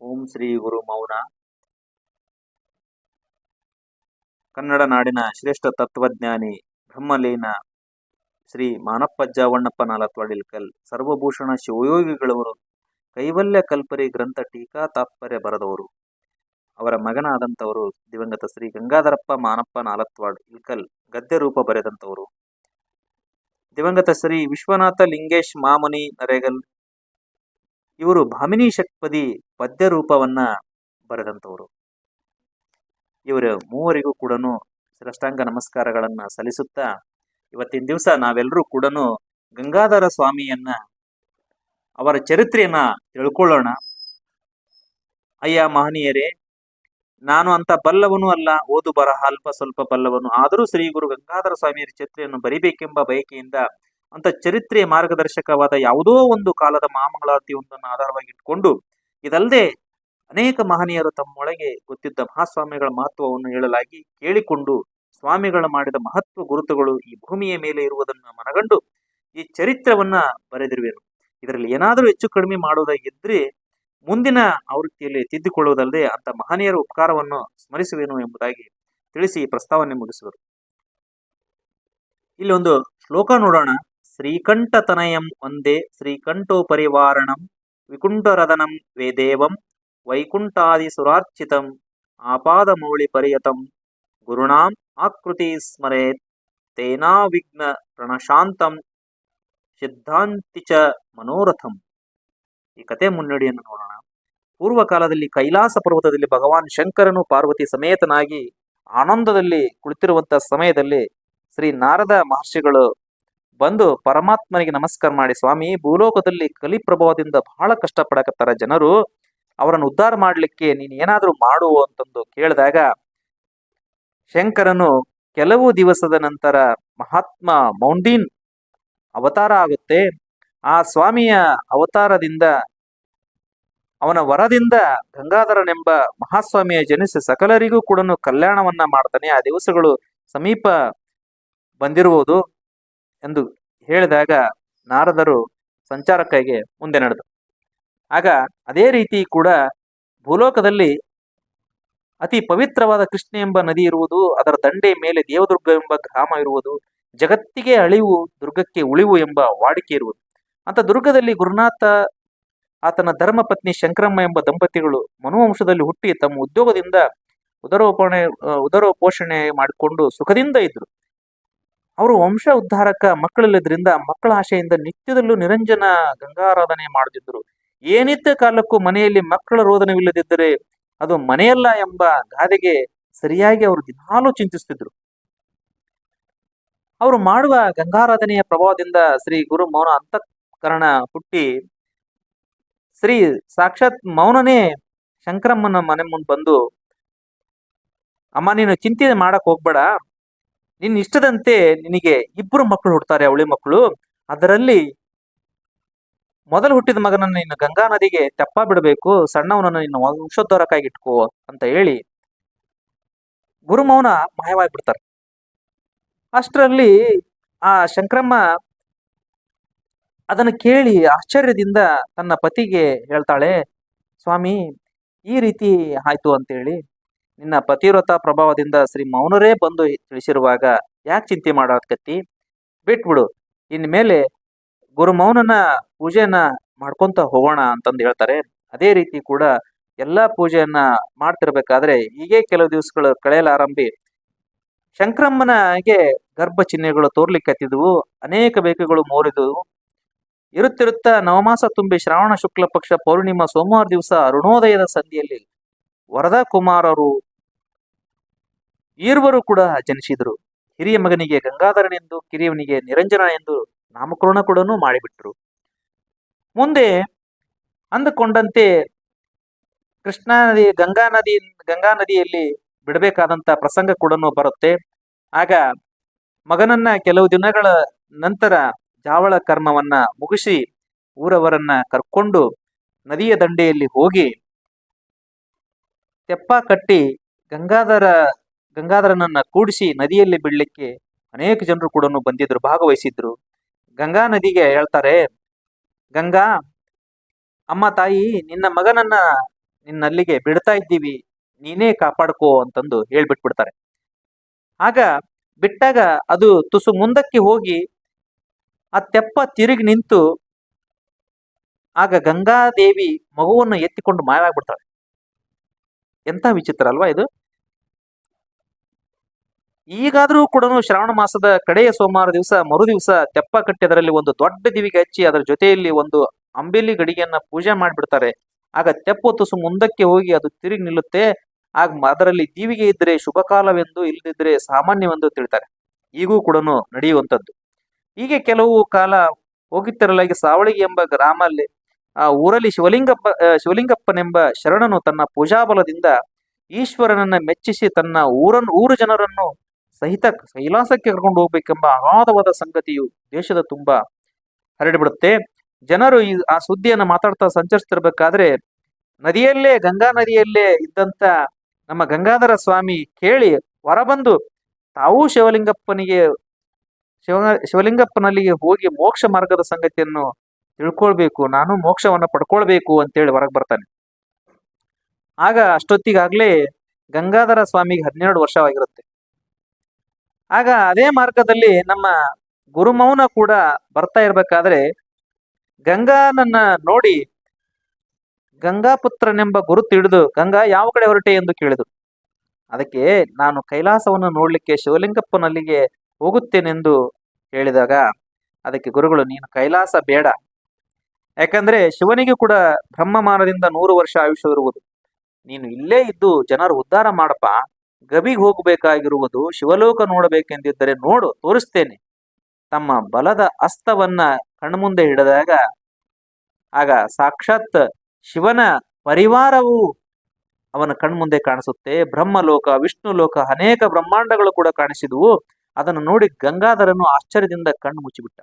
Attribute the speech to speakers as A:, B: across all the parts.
A: ಓಂ ಶ್ರೀ ಗುರು ಮೌನ. ಕನ್ನಡ ನಾಡಿನ ಶ್ರೇಷ್ಠ ತತ್ವಜ್ಞಾನಿ ಬ್ರಹ್ಮಲೀನ ಶ್ರೀ ಮಾನಪ್ಪಜ್ಜ ಜಾವಣ್ಣಪ್ಪ ನಾಲತ್ವಾಡಿಲ್ಕಲ್ ಸರ್ವಭೂಷಣ ಶಿವಯೋಗಿಗಳವರು ಕೈವಲ್ಯ ಕಲ್ಪರಿ ಗ್ರಂಥ ಟೀಕಾ ತಾತ್ಪರ್ಯ ಬರೆದವರು. ಅವರ ಮಗನಾದಂಥವರು ದಿವಂಗತ ಶ್ರೀ ಗಂಗಾಧರಪ್ಪ ಮಾನಪ್ಪ ನಾಲತ್ವಾಡ್ ಇಲ್ಕಲ್ ಗದ್ಯ ರೂಪ ಬರೆದಂಥವರು. ದಿವಂಗತ ಶ್ರೀ ವಿಶ್ವನಾಥ ಲಿಂಗೇಶ್ ಮಾಮುನಿ ನರೇಗಲ್ ಇವರು ಭಾಮಿನಿ ಷಟ್ಪದಿ ಪದ್ಯ ರೂಪವನ್ನ ಬರೆದಂಥವರು. ಇವರ ಮೂವರಿಗೂ ಕೂಡ ಶ್ರೇಷ್ಠಾಂಗ ನಮಸ್ಕಾರಗಳನ್ನ ಸಲ್ಲಿಸುತ್ತಾ ಇವತ್ತಿನ ದಿವಸ ನಾವೆಲ್ಲರೂ ಕೂಡ ಗಂಗಾಧರ ಸ್ವಾಮಿಯನ್ನ ಅವರ ಚರಿತ್ರೆಯನ್ನ ತಿಳ್ಕೊಳ್ಳೋಣ. ಅಯ್ಯ ಮಹನೀಯರೇ, ನಾನು ಅಂತ ಬಲ್ಲವನು ಅಲ್ಲ, ಓದು ಬರಹ ಅಲ್ಪ ಸ್ವಲ್ಪ ಬಲ್ಲವನು ಆದರೂ ಶ್ರೀ ಗುರು ಗಂಗಾಧರ ಸ್ವಾಮಿಯರ ಚರಿತ್ರೆಯನ್ನು ಬರಿಬೇಕೆಂಬ ಬಯಕೆಯಿಂದ ಅಂತ ಚರಿತ್ರೆಯ ಮಾರ್ಗದರ್ಶಕವಾದ ಯಾವುದೋ ಒಂದು ಕಾಲದ ಮಹಾಮಂಗಳಾರತಿಯೊಂದನ್ನು ಆಧಾರವಾಗಿ ಇಟ್ಕೊಂಡು, ಇದಲ್ಲದೆ ಅನೇಕ ಮಹನೀಯರು ತಮ್ಮೊಳಗೆ ಗೊತ್ತಿದ್ದ ಮಹಾಸ್ವಾಮಿಗಳ ಮಹತ್ವವನ್ನು ಹೇಳಲಾಗಿ ಕೇಳಿಕೊಂಡು ಸ್ವಾಮಿಗಳು ಮಾಡಿದ ಮಹತ್ವ ಗುರುತುಗಳು ಈ ಭೂಮಿಯ ಮೇಲೆ ಇರುವುದನ್ನು ಮನಗಂಡು ಈ ಚರಿತ್ರವನ್ನ ಬರೆದಿರುವೆನು. ಇದರಲ್ಲಿ ಏನಾದರೂ ಹೆಚ್ಚು ಕಡಿಮೆ ಮಾಡುವುದಾಗಿದ್ರೆ ಮುಂದಿನ ಆವೃತ್ತಿಯಲ್ಲಿ ತಿದ್ದಿಕೊಳ್ಳುವುದಲ್ಲದೆ ಅಂತ ಮಹನೀಯರ ಉಪಕಾರವನ್ನು ಸ್ಮರಿಸುವೆನು ಎಂಬುದಾಗಿ ತಿಳಿಸಿ ಪ್ರಸ್ತಾವನೆ ಮುಗಿಸುವರು. ಇಲ್ಲಿ ಒಂದು ಶ್ಲೋಕ ನೋಡೋಣ. ಶ್ರೀಕಂಠತನಯಂ ಒಂದೇ ಶ್ರೀಕಂಠೋಪರಿವಾರಣಂ ವಿಕುಂಠರದನಂ ವೇದೇವಂ ವೈಕುಂಠಾದಿಸುರಾರ್ಚಿತಂ ಆಪಾದಮೌಳಿ ಪರ್ಯತಂ ಗುರುಣಾಂ ಆಕೃತಿ ಸ್ಮರೇತ್ ತೇನಾವಿಘ್ನ ಪ್ರಣಶಾಂತಂ ಸಿದ್ಧಾಂತಿ ಚ ಮನೋರಥಂ. ಈ ಕತೆ ಮುನ್ನಡಿಯನ್ನು ನೋಡೋಣ. ಪೂರ್ವ ಕಾಲದಲ್ಲಿ ಕೈಲಾಸ ಪರ್ವತದಲ್ಲಿ ಭಗವಾನ್ ಶಂಕರನು ಪಾರ್ವತಿ ಸಮೇತನಾಗಿ ಆನಂದದಲ್ಲಿ ಕುಳಿತಿರುವಂತಹ ಸಮಯದಲ್ಲಿ ಶ್ರೀ ನಾರದ ಮಹರ್ಷಿಗಳು ಬಂದು ಪರಮಾತ್ಮನಿಗೆ ನಮಸ್ಕಾರ ಮಾಡಿ, ಸ್ವಾಮಿ, ಭೂಲೋಕದಲ್ಲಿ ಕಲಿ ಪ್ರಭಾವದಿಂದ ಬಹಳ ಕಷ್ಟಪಡಕತ್ತಾರ ಜನರು. ಅವರನ್ನು ಉದ್ಧಾರ ಮಾಡಲಿಕ್ಕೆ ನೀನು ಏನಾದರೂ ಮಾಡು ಅಂತಂದು ಕೇಳಿದಾಗ ಶಂಕರನು ಕೆಲವು ದಿವಸದ ನಂತರ ಮಹಾತ್ಮ ಮೌಂಡೀನ್ ಅವತಾರ ಆಗುತ್ತೆ. ಆ ಸ್ವಾಮಿಯ ಅವತಾರದಿಂದ, ಅವನ ವರದಿಂದ ಗಂಗಾಧರನೆಂಬ ಮಹಾಸ್ವಾಮಿಯ ಜನಿಸಿ ಸಕಲರಿಗೂ ಕೂಡ ಕಲ್ಯಾಣವನ್ನ ಮಾಡ್ತಾನೆ. ಆ ದಿವಸಗಳು ಸಮೀಪ ಬಂದಿರುವುದು ಎಂದು ಹೇಳಿದಾಗ ನಾರದರು ಸಂಚಾರಕ್ಕಾಗಿ ಮುಂದೆ ನಡೆದು. ಆಗ ಅದೇ ರೀತಿ ಕೂಡ ಭೂಲೋಕದಲ್ಲಿ ಅತಿ ಪವಿತ್ರವಾದ ಕೃಷ್ಣ ಎಂಬ ನದಿ ಇರುವುದು, ಅದರ ದಂಡೆ ಮೇಲೆ ದೇವದುರ್ಗ ಎಂಬ ಗ್ರಾಮ ಇರುವುದು, ಜಗತ್ತಿಗೆ ಅಳಿವು, ದುರ್ಗಕ್ಕೆ ಉಳಿವು ಎಂಬ ವಾಡಿಕೆ ಇರುವುದು. ಅಂತ ದುರ್ಗದಲ್ಲಿ ಗುರುನಾಥ, ಆತನ ಧರ್ಮಪತ್ನಿ ಶಂಕರಮ್ಮ ಎಂಬ ದಂಪತಿಗಳು ಮನುವಂಶದಲ್ಲಿ ಹುಟ್ಟಿ ತಮ್ಮ ಉದ್ಯೋಗದಿಂದ ಉದರೋಪಣೆ, ಉದರೋಪೋಷಣೆ ಮಾಡಿಕೊಂಡು ಸುಖದಿಂದ ಇದ್ರು. ಅವರು ವಂಶ ಉದ್ಧಾರಕ ಮಕ್ಕಳಿಲ್ಲದ್ರಿಂದ ಮಕ್ಕಳ ಆಶೆಯಿಂದ ನಿತ್ಯದಲ್ಲೂ ನಿರಂಜನ ಗಂಗಾರಾಧನೆ ಮಾಡುತ್ತಿದ್ದರು. ಏನಿತ್ತ ಕಾಲಕ್ಕೂ ಮನೆಯಲ್ಲಿ ಮಕ್ಕಳ ರೋದನವಿಲ್ಲದಿದ್ದರೆ ಅದು ಮನೆಯಲ್ಲ ಎಂಬ ಗಾದೆಗೆ ಸರಿಯಾಗಿ ಅವರು ದಿನಾಲೂ ಚಿಂತಿಸುತ್ತಿದ್ದರು. ಅವರು ಮಾಡುವ ಗಂಗಾರಾಧನೆಯ ಪ್ರಭಾವದಿಂದ ಶ್ರೀ ಗುರು ಮೌನ ಅಂತಃಕರಣ ಹುಟ್ಟಿ, ಶ್ರೀ ಸಾಕ್ಷಾತ್ ಮೌನನೇ ಶಂಕರಮ್ಮನ ಮನೆ ಮುಂದೆ ಬಂದು, ಅಮ್ಮ ನೀನು ಚಿಂತೆ ಮಾಡಕ್ ಹೋಗ್ಬೇಡ ನಿನ್ನ ಇಷ್ಟದಂತೆ ನಿನಗೆ ಇಬ್ಬರು ಮಕ್ಕಳು ಹುಡ್ತಾರೆ ಅವಳಿ ಮಕ್ಕಳು. ಅದರಲ್ಲಿ ಮೊದಲು ಹುಟ್ಟಿದ ಮಗನನ್ನು ನೀನು ಗಂಗಾ ನದಿಗೆ ತೆಪ್ಪ ಬಿಡಬೇಕು, ಸಣ್ಣವನನ್ನು ನಿನ್ನ ವಂಶೋದ್ಧಾರಕ್ಕಾಗಿ ಇಟ್ಕೋ ಅಂತ ಹೇಳಿ ಗುರುಮೌನ ಮಾಯವಾಗಿಬಿಡ್ತಾರೆ ಅಷ್ಟರಲ್ಲಿ ಆ ಶಂಕ್ರಮ್ಮ ಅದನ್ನು ಕೇಳಿ ಆಶ್ಚರ್ಯದಿಂದ ತನ್ನ ಪತಿಗೆ ಹೇಳ್ತಾಳೆ, ಸ್ವಾಮಿ, ಈ ರೀತಿ ಆಯ್ತು ಅಂತೇಳಿ. ನಿನ್ನ ಪತಿವ್ರತ ಪ್ರಭಾವದಿಂದ ಶ್ರೀ ಮೌನರೇ ಬಂದು ತಿಳಿಸಿರುವಾಗ ಯಾಕೆ ಚಿಂತೆ ಮಾಡೋಕತ್ತಿ? ಬಿಟ್ಬಿಡು. ಗುರು ಮೌನನ ಪೂಜೆಯನ್ನ ಮಾಡ್ಕೊಂತ ಹೋಗೋಣ ಅಂತಂದು ಹೇಳ್ತಾರೆ. ಅದೇ ರೀತಿ ಕೂಡ ಎಲ್ಲ ಪೂಜೆಯನ್ನ ಮಾಡ್ತಿರ್ಬೇಕಾದ್ರೆ ಹೀಗೆ ಕೆಲವು ದಿವಸಗಳು ಕಳೆಯಲಾರಂಭಿ ಶಂಕ್ರಮ್ಮನಗೆ ಗರ್ಭ ಚಿಹ್ನೆಗಳು ತೋರ್ಲಿಕ್ಕತ್ತಿದ್ವು ಅನೇಕ ಬೇಕುಗಳು ಮೋರಿದವು. ಇರುತ್ತಿರುತ್ತಾ ನವಮಾಸ ತುಂಬಿ ಶ್ರಾವಣ ಶುಕ್ಲ ಪಕ್ಷ ಪೌರ್ಣಿಮಾ ಸೋಮವಾರ ದಿವಸ ಅರುಣೋದಯದ ಸಂಧಿಯಲ್ಲಿ ವರದಾ ಕುಮಾರರು ಈರ್ವರು ಕೂಡ ಜನಿಸಿದರು. ಹಿರಿಯ ಮಗನಿಗೆ ಗಂಗಾಧರನೆಂದು ಕಿರಿಯವನಿಗೆ ನಿರಂಜನ ಎಂದು ನಾಮಕರಣ ಕೂಡ ಮಾಡಿಬಿಟ್ರು. ಮುಂದೆ ಅಂದುಕೊಂಡಂತೆ ಕೃಷ್ಣಾ ನದಿ, ಗಂಗಾ ನದಿ, ಗಂಗಾ ನದಿಯಲ್ಲಿ ಬಿಡಬೇಕಾದಂತ ಪ್ರಸಂಗ ಕೂಡ ಬರುತ್ತೆ. ಆಗ ಮಗನನ್ನ ಕೆಲವು ದಿನಗಳ ನಂತರ ಜಾವಳ ಕರ್ಮವನ್ನ ಮುಗಿಸಿ ಊರವರನ್ನ ಕರ್ಕೊಂಡು ನದಿಯ ದಂಡೆಯಲ್ಲಿ ಹೋಗಿ ತೆಪ್ಪ ಕಟ್ಟಿ ಗಂಗಾಧರ ಗಂಗಾಧರನನ್ನ ಕೂಡಿಸಿ ನದಿಯಲ್ಲಿ ಬಿಡ್ಲಿಕ್ಕೆ ಅನೇಕ ಜನರು ಕೂಡ ಬಂದಿದ್ರು, ಭಾಗವಹಿಸಿದ್ರು. ಗಂಗಾ ನದಿಗೆ ಹೇಳ್ತಾರೆ, ಗಂಗಾ, ಅಮ್ಮ ತಾಯಿ, ನಿನ್ನ ಮಗನನ್ನ ನಿನ್ನಲ್ಲಿಗೆ ಬಿಡ್ತಾ ಇದ್ದೀವಿ, ನೀನೇ ಕಾಪಾಡ್ಕೋ ಅಂತಂದು ಹೇಳ್ಬಿಟ್ಬಿಡ್ತಾರೆ. ಆಗ ಬಿಟ್ಟಾಗ ಅದು ತುಸು ಮುಂದಕ್ಕೆ ಹೋಗಿ ಆ ತೆಪ್ಪ ತಿರುಗಿ ನಿಂತು ಆಗ ಗಂಗಾದೇವಿ ಮಗುವನ್ನು ಎತ್ತಿಕೊಂಡು ಮಾಯವಾಗ್ಬಿಡ್ತಾಳೆ. ಎಂತ ವಿಚಿತ್ರ ಅಲ್ವಾ ಇದು? ಈಗಾದ್ರೂ ಕೂಡ ಶ್ರಾವಣ ಮಾಸದ ಕಡೆಯ ಸೋಮವಾರ ದಿವಸ, ಮರು ದಿವಸ ತೆಪ್ಪ ಕಟ್ಟಿ ಅದರಲ್ಲಿ ಒಂದು ದೊಡ್ಡ ದಿವಿಗೆ ಹಚ್ಚಿ ಅದರ ಜೊತೆಯಲ್ಲಿ ಒಂದು ಅಂಬೇಲಿ ಗಡಿಗೆಯನ್ನ ಪೂಜೆ ಮಾಡಿಬಿಡ್ತಾರೆ. ಆಗ ತೆಪ್ಪು ತುಸು ಮುಂದಕ್ಕೆ ಹೋಗಿ ಅದು ತಿರುಗಿ ನಿಲ್ಲುತ್ತೆ. ಆಗ ಅದರಲ್ಲಿ ದೀವಿಗೆ ಇದ್ರೆ ಶುಭ ಕಾಲವೆಂದು ಇಲ್ಲದಿದ್ರೆ ಸಾಮಾನ್ಯವೆಂದು ತಿಳಿತಾರೆ. ಈಗೂ ಕೂಡ ನಡೆಯುವಂಥದ್ದು. ಹೀಗೆ ಕೆಲವು ಕಾಲ ಹೋಗಿತ್ತರಲಾಗಿ ಸಾವಳಿಗೆ ಎಂಬ ಗ್ರಾಮಲ್ಲಿ, ಆ ಊರಲ್ಲಿ ಶಿವಲಿಂಗಪ್ಪ ಶಿವಲಿಂಗಪ್ಪನೆಂಬ ಶರಣನು ತನ್ನ ಪೂಜಾಬಲದಿಂದ ಈಶ್ವರನನ್ನ ಮೆಚ್ಚಿಸಿ ತನ್ನ ಊರನ್ನು ಊರು ಜನರನ್ನು ಸಹಿತ ಕೈಲಾಸಕ್ಕೆ ಕರ್ಕೊಂಡು ಹೋಗ್ಬೇಕೆಂಬ ಅಗಾಧವಾದ ಸಂಗತಿಯು ದೇಶದ ತುಂಬಾ ಹರಡಿಬಿಡುತ್ತೆ. ಜನರು ಈ, ಆ ಸುದ್ದಿಯನ್ನು ಮಾತಾಡ್ತಾ ಸಂಚರಿಸ್ತಿರ್ಬೇಕಾದ್ರೆ ನದಿಯಲ್ಲೇ, ಗಂಗಾ ನದಿಯಲ್ಲೇ ಇದ್ದಂತ ನಮ್ಮ ಗಂಗಾಧರ ಸ್ವಾಮಿ ಕೇಳಿ ಹೊರಬಂದು ತಾವೂ ಶಿವಲಿಂಗಪ್ಪನಿಗೆ, ಶಿವ, ಶಿವಲಿಂಗಪ್ಪನಲ್ಲಿಗೆ ಹೋಗಿ ಮೋಕ್ಷ ಮಾರ್ಗದ ಸಂಗತಿಯನ್ನು ತಿಳ್ಕೊಳ್ಬೇಕು, ನಾನು ಮೋಕ್ಷವನ್ನ ಪಡ್ಕೊಳ್ಬೇಕು ಅಂತೇಳಿ ಹೊರಗೆ ಬರ್ತಾನೆ. ಆಗ ಅಷ್ಟೊತ್ತಿಗಾಗ್ಲೇ ಗಂಗಾಧರ ಸ್ವಾಮಿಗೆ ಹನ್ನೆರಡು ವರ್ಷವಾಗಿರುತ್ತೆ. ಆಗ ಅದೇ ಮಾರ್ಗದಲ್ಲಿ ನಮ್ಮ ಗುರುಮೌನ ಕೂಡ ಬರ್ತಾ ಇರಬೇಕಾದ್ರೆ ಗಂಗಾನನ್ನ ನೋಡಿ ಗಂಗಾಪುತ್ರನೆಂಬ ಗುರು ತಿಳಿದು, ಗಂಗಾ ಯಾವ ಕಡೆ ಹೊರಟೆ? ಎಂದು ಕೇಳಿದರು ಅದಕ್ಕೆ ನಾನು ಕೈಲಾಸವನ್ನು ನೋಡ್ಲಿಕ್ಕೆ ಶಿವಲಿಂಗಪ್ಪನಲ್ಲಿಗೆ ಹೋಗುತ್ತೇನೆಂದು ಹೇಳಿದಾಗ, ಅದಕ್ಕೆ ಗುರುಗಳು, ನೀನು ಕೈಲಾಸ ಬೇಡ. ಯಾಕಂದ್ರೆ ಶಿವನಿಗೆ ಕೂಡ ಬ್ರಹ್ಮಮಾನದಿಂದ ನೂರು ವರ್ಷ ಆಯುಷ್ಯವಿರುವುದು. ನೀನು ಇಲ್ಲೇ ಇದ್ದು ಜನರು ಉದ್ಧಾರ ಮಾಡಪ್ಪ. ಗವಿಗೆ ಹೋಗಬೇಕಾಗಿರುವುದು ಶಿವಲೋಕ ನೋಡಬೇಕೆಂದಿದ್ದರೆ ನೋಡು, ತೋರಿಸ್ತೇನೆ. ತಮ್ಮ ಬಲದ ಅಸ್ತವನ್ನ ಕಣ್ಮುಂದೆ ಹಿಡಿದಾಗ ಆಗ ಸಾಕ್ಷಾತ್ ಶಿವನ ಪರಿವಾರವು ಅವನ ಕಣ್ಮುಂದೆ ಕಾಣಿಸುತ್ತೆ. ಬ್ರಹ್ಮಲೋಕ ವಿಷ್ಣು ಲೋಕ ಅನೇಕ ಬ್ರಹ್ಮಾಂಡಗಳು ಕೂಡ ಕಾಣಿಸಿದವು. ಅದನ್ನು ನೋಡಿ ಗಂಗಾಧರನು ಆಶ್ಚರ್ಯದಿಂದ ಕಣ್ಣು ಮುಚ್ಚಿಬಿಟ್ಟ.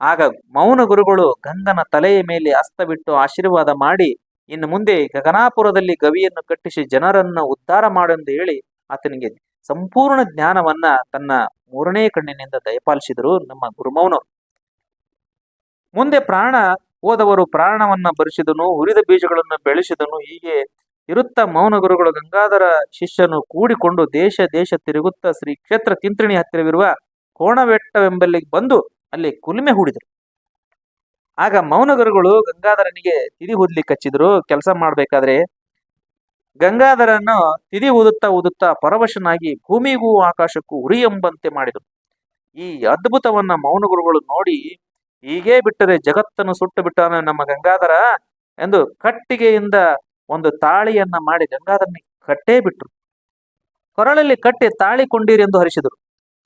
A: ಆಗ ಮೌನ ಗುರುಗಳು ಗಂಗನ ತಲೆಯ ಮೇಲೆ ಅಸ್ತವಿಟ್ಟು ಆಶೀರ್ವಾದ ಮಾಡಿ ಇನ್ನು ಮುಂದೆ ಗಗನಾಪುರದಲ್ಲಿ ಗವಿಯನ್ನು ಕಟ್ಟಿಸಿ ಜನರನ್ನ ಉದ್ಧಾರ ಮಾಡೆಂದು ಹೇಳಿ ಆತನಿಗೆ ಸಂಪೂರ್ಣ ಜ್ಞಾನವನ್ನ ತನ್ನ ಮೂರನೇ ಕಣ್ಣಿನಿಂದ ದಯಪಾಲಿಸಿದರು ನಮ್ಮ ಗುರುಮೌನರು. ಮುಂದೆ ಪ್ರಾಣ ಹೋದವರು ಪ್ರಾಣವನ್ನ ಬರಿಸಿದನು ಹುರಿದ ಬೀಜಗಳನ್ನು ಬೆಳೆಸಿದನು, ಹೀಗೆ ಇರುತ್ತ ಮೌನ ಗುರುಗಳು ಗಂಗಾಧರ ಶಿಷ್ಯನು ಕೂಡಿಕೊಂಡು ದೇಶ ದೇಶ ತಿರುಗುತ್ತಾ ಶ್ರೀ ಕ್ಷೇತ್ರ ತಿಂತ್ರಿಣಿ ಹತ್ತಿರವಿರುವ ಕೋಣವೆಟ್ಟವೆಂಬಲ್ಲಿಗೆ ಬಂದು ಅಲ್ಲಿ ಕುಲುಮೆ ಹೂಡಿದರು. ಆಗ ಮೌನ ಗುರುಗಳು ಗಂಗಾಧರನಿಗೆ ತಿದಿ ಊದ್ಲಿಕ್ಕೆ ಹಚ್ಚಿದ್ರು. ಕೆಲಸ ಮಾಡ್ಬೇಕಾದ್ರೆ ಗಂಗಾಧರನ್ನು ತಿದಿ ಊದುತ್ತಾ ಊದುತ್ತಾ ಪರವಶನಾಗಿ ಭೂಮಿಗೂ ಆಕಾಶಕ್ಕೂ ಉರಿ ಎಂಬಂತೆ ಮಾಡಿದರು. ಈ ಅದ್ಭುತವನ್ನ ಮೌನಗುರುಗಳು ನೋಡಿ ಹೀಗೇ ಬಿಟ್ಟರೆ ಜಗತ್ತನ್ನು ಸುಟ್ಟು ಬಿಟ್ಟಾನ ನಮ್ಮ ಗಂಗಾಧರ ಎಂದು ಕಟ್ಟಿಗೆಯಿಂದ ಒಂದು ತಾಳಿಯನ್ನ ಮಾಡಿ ಗಂಗಾಧರನಿಗೆ ಕಟ್ಟೇ ಬಿಟ್ರು. ಕೊರಳಲ್ಲಿ ಕಟ್ಟಿ ತಾಳಿ ಕೊಂಡಿರಿ ಎಂದು ಹರಿಸಿದರು.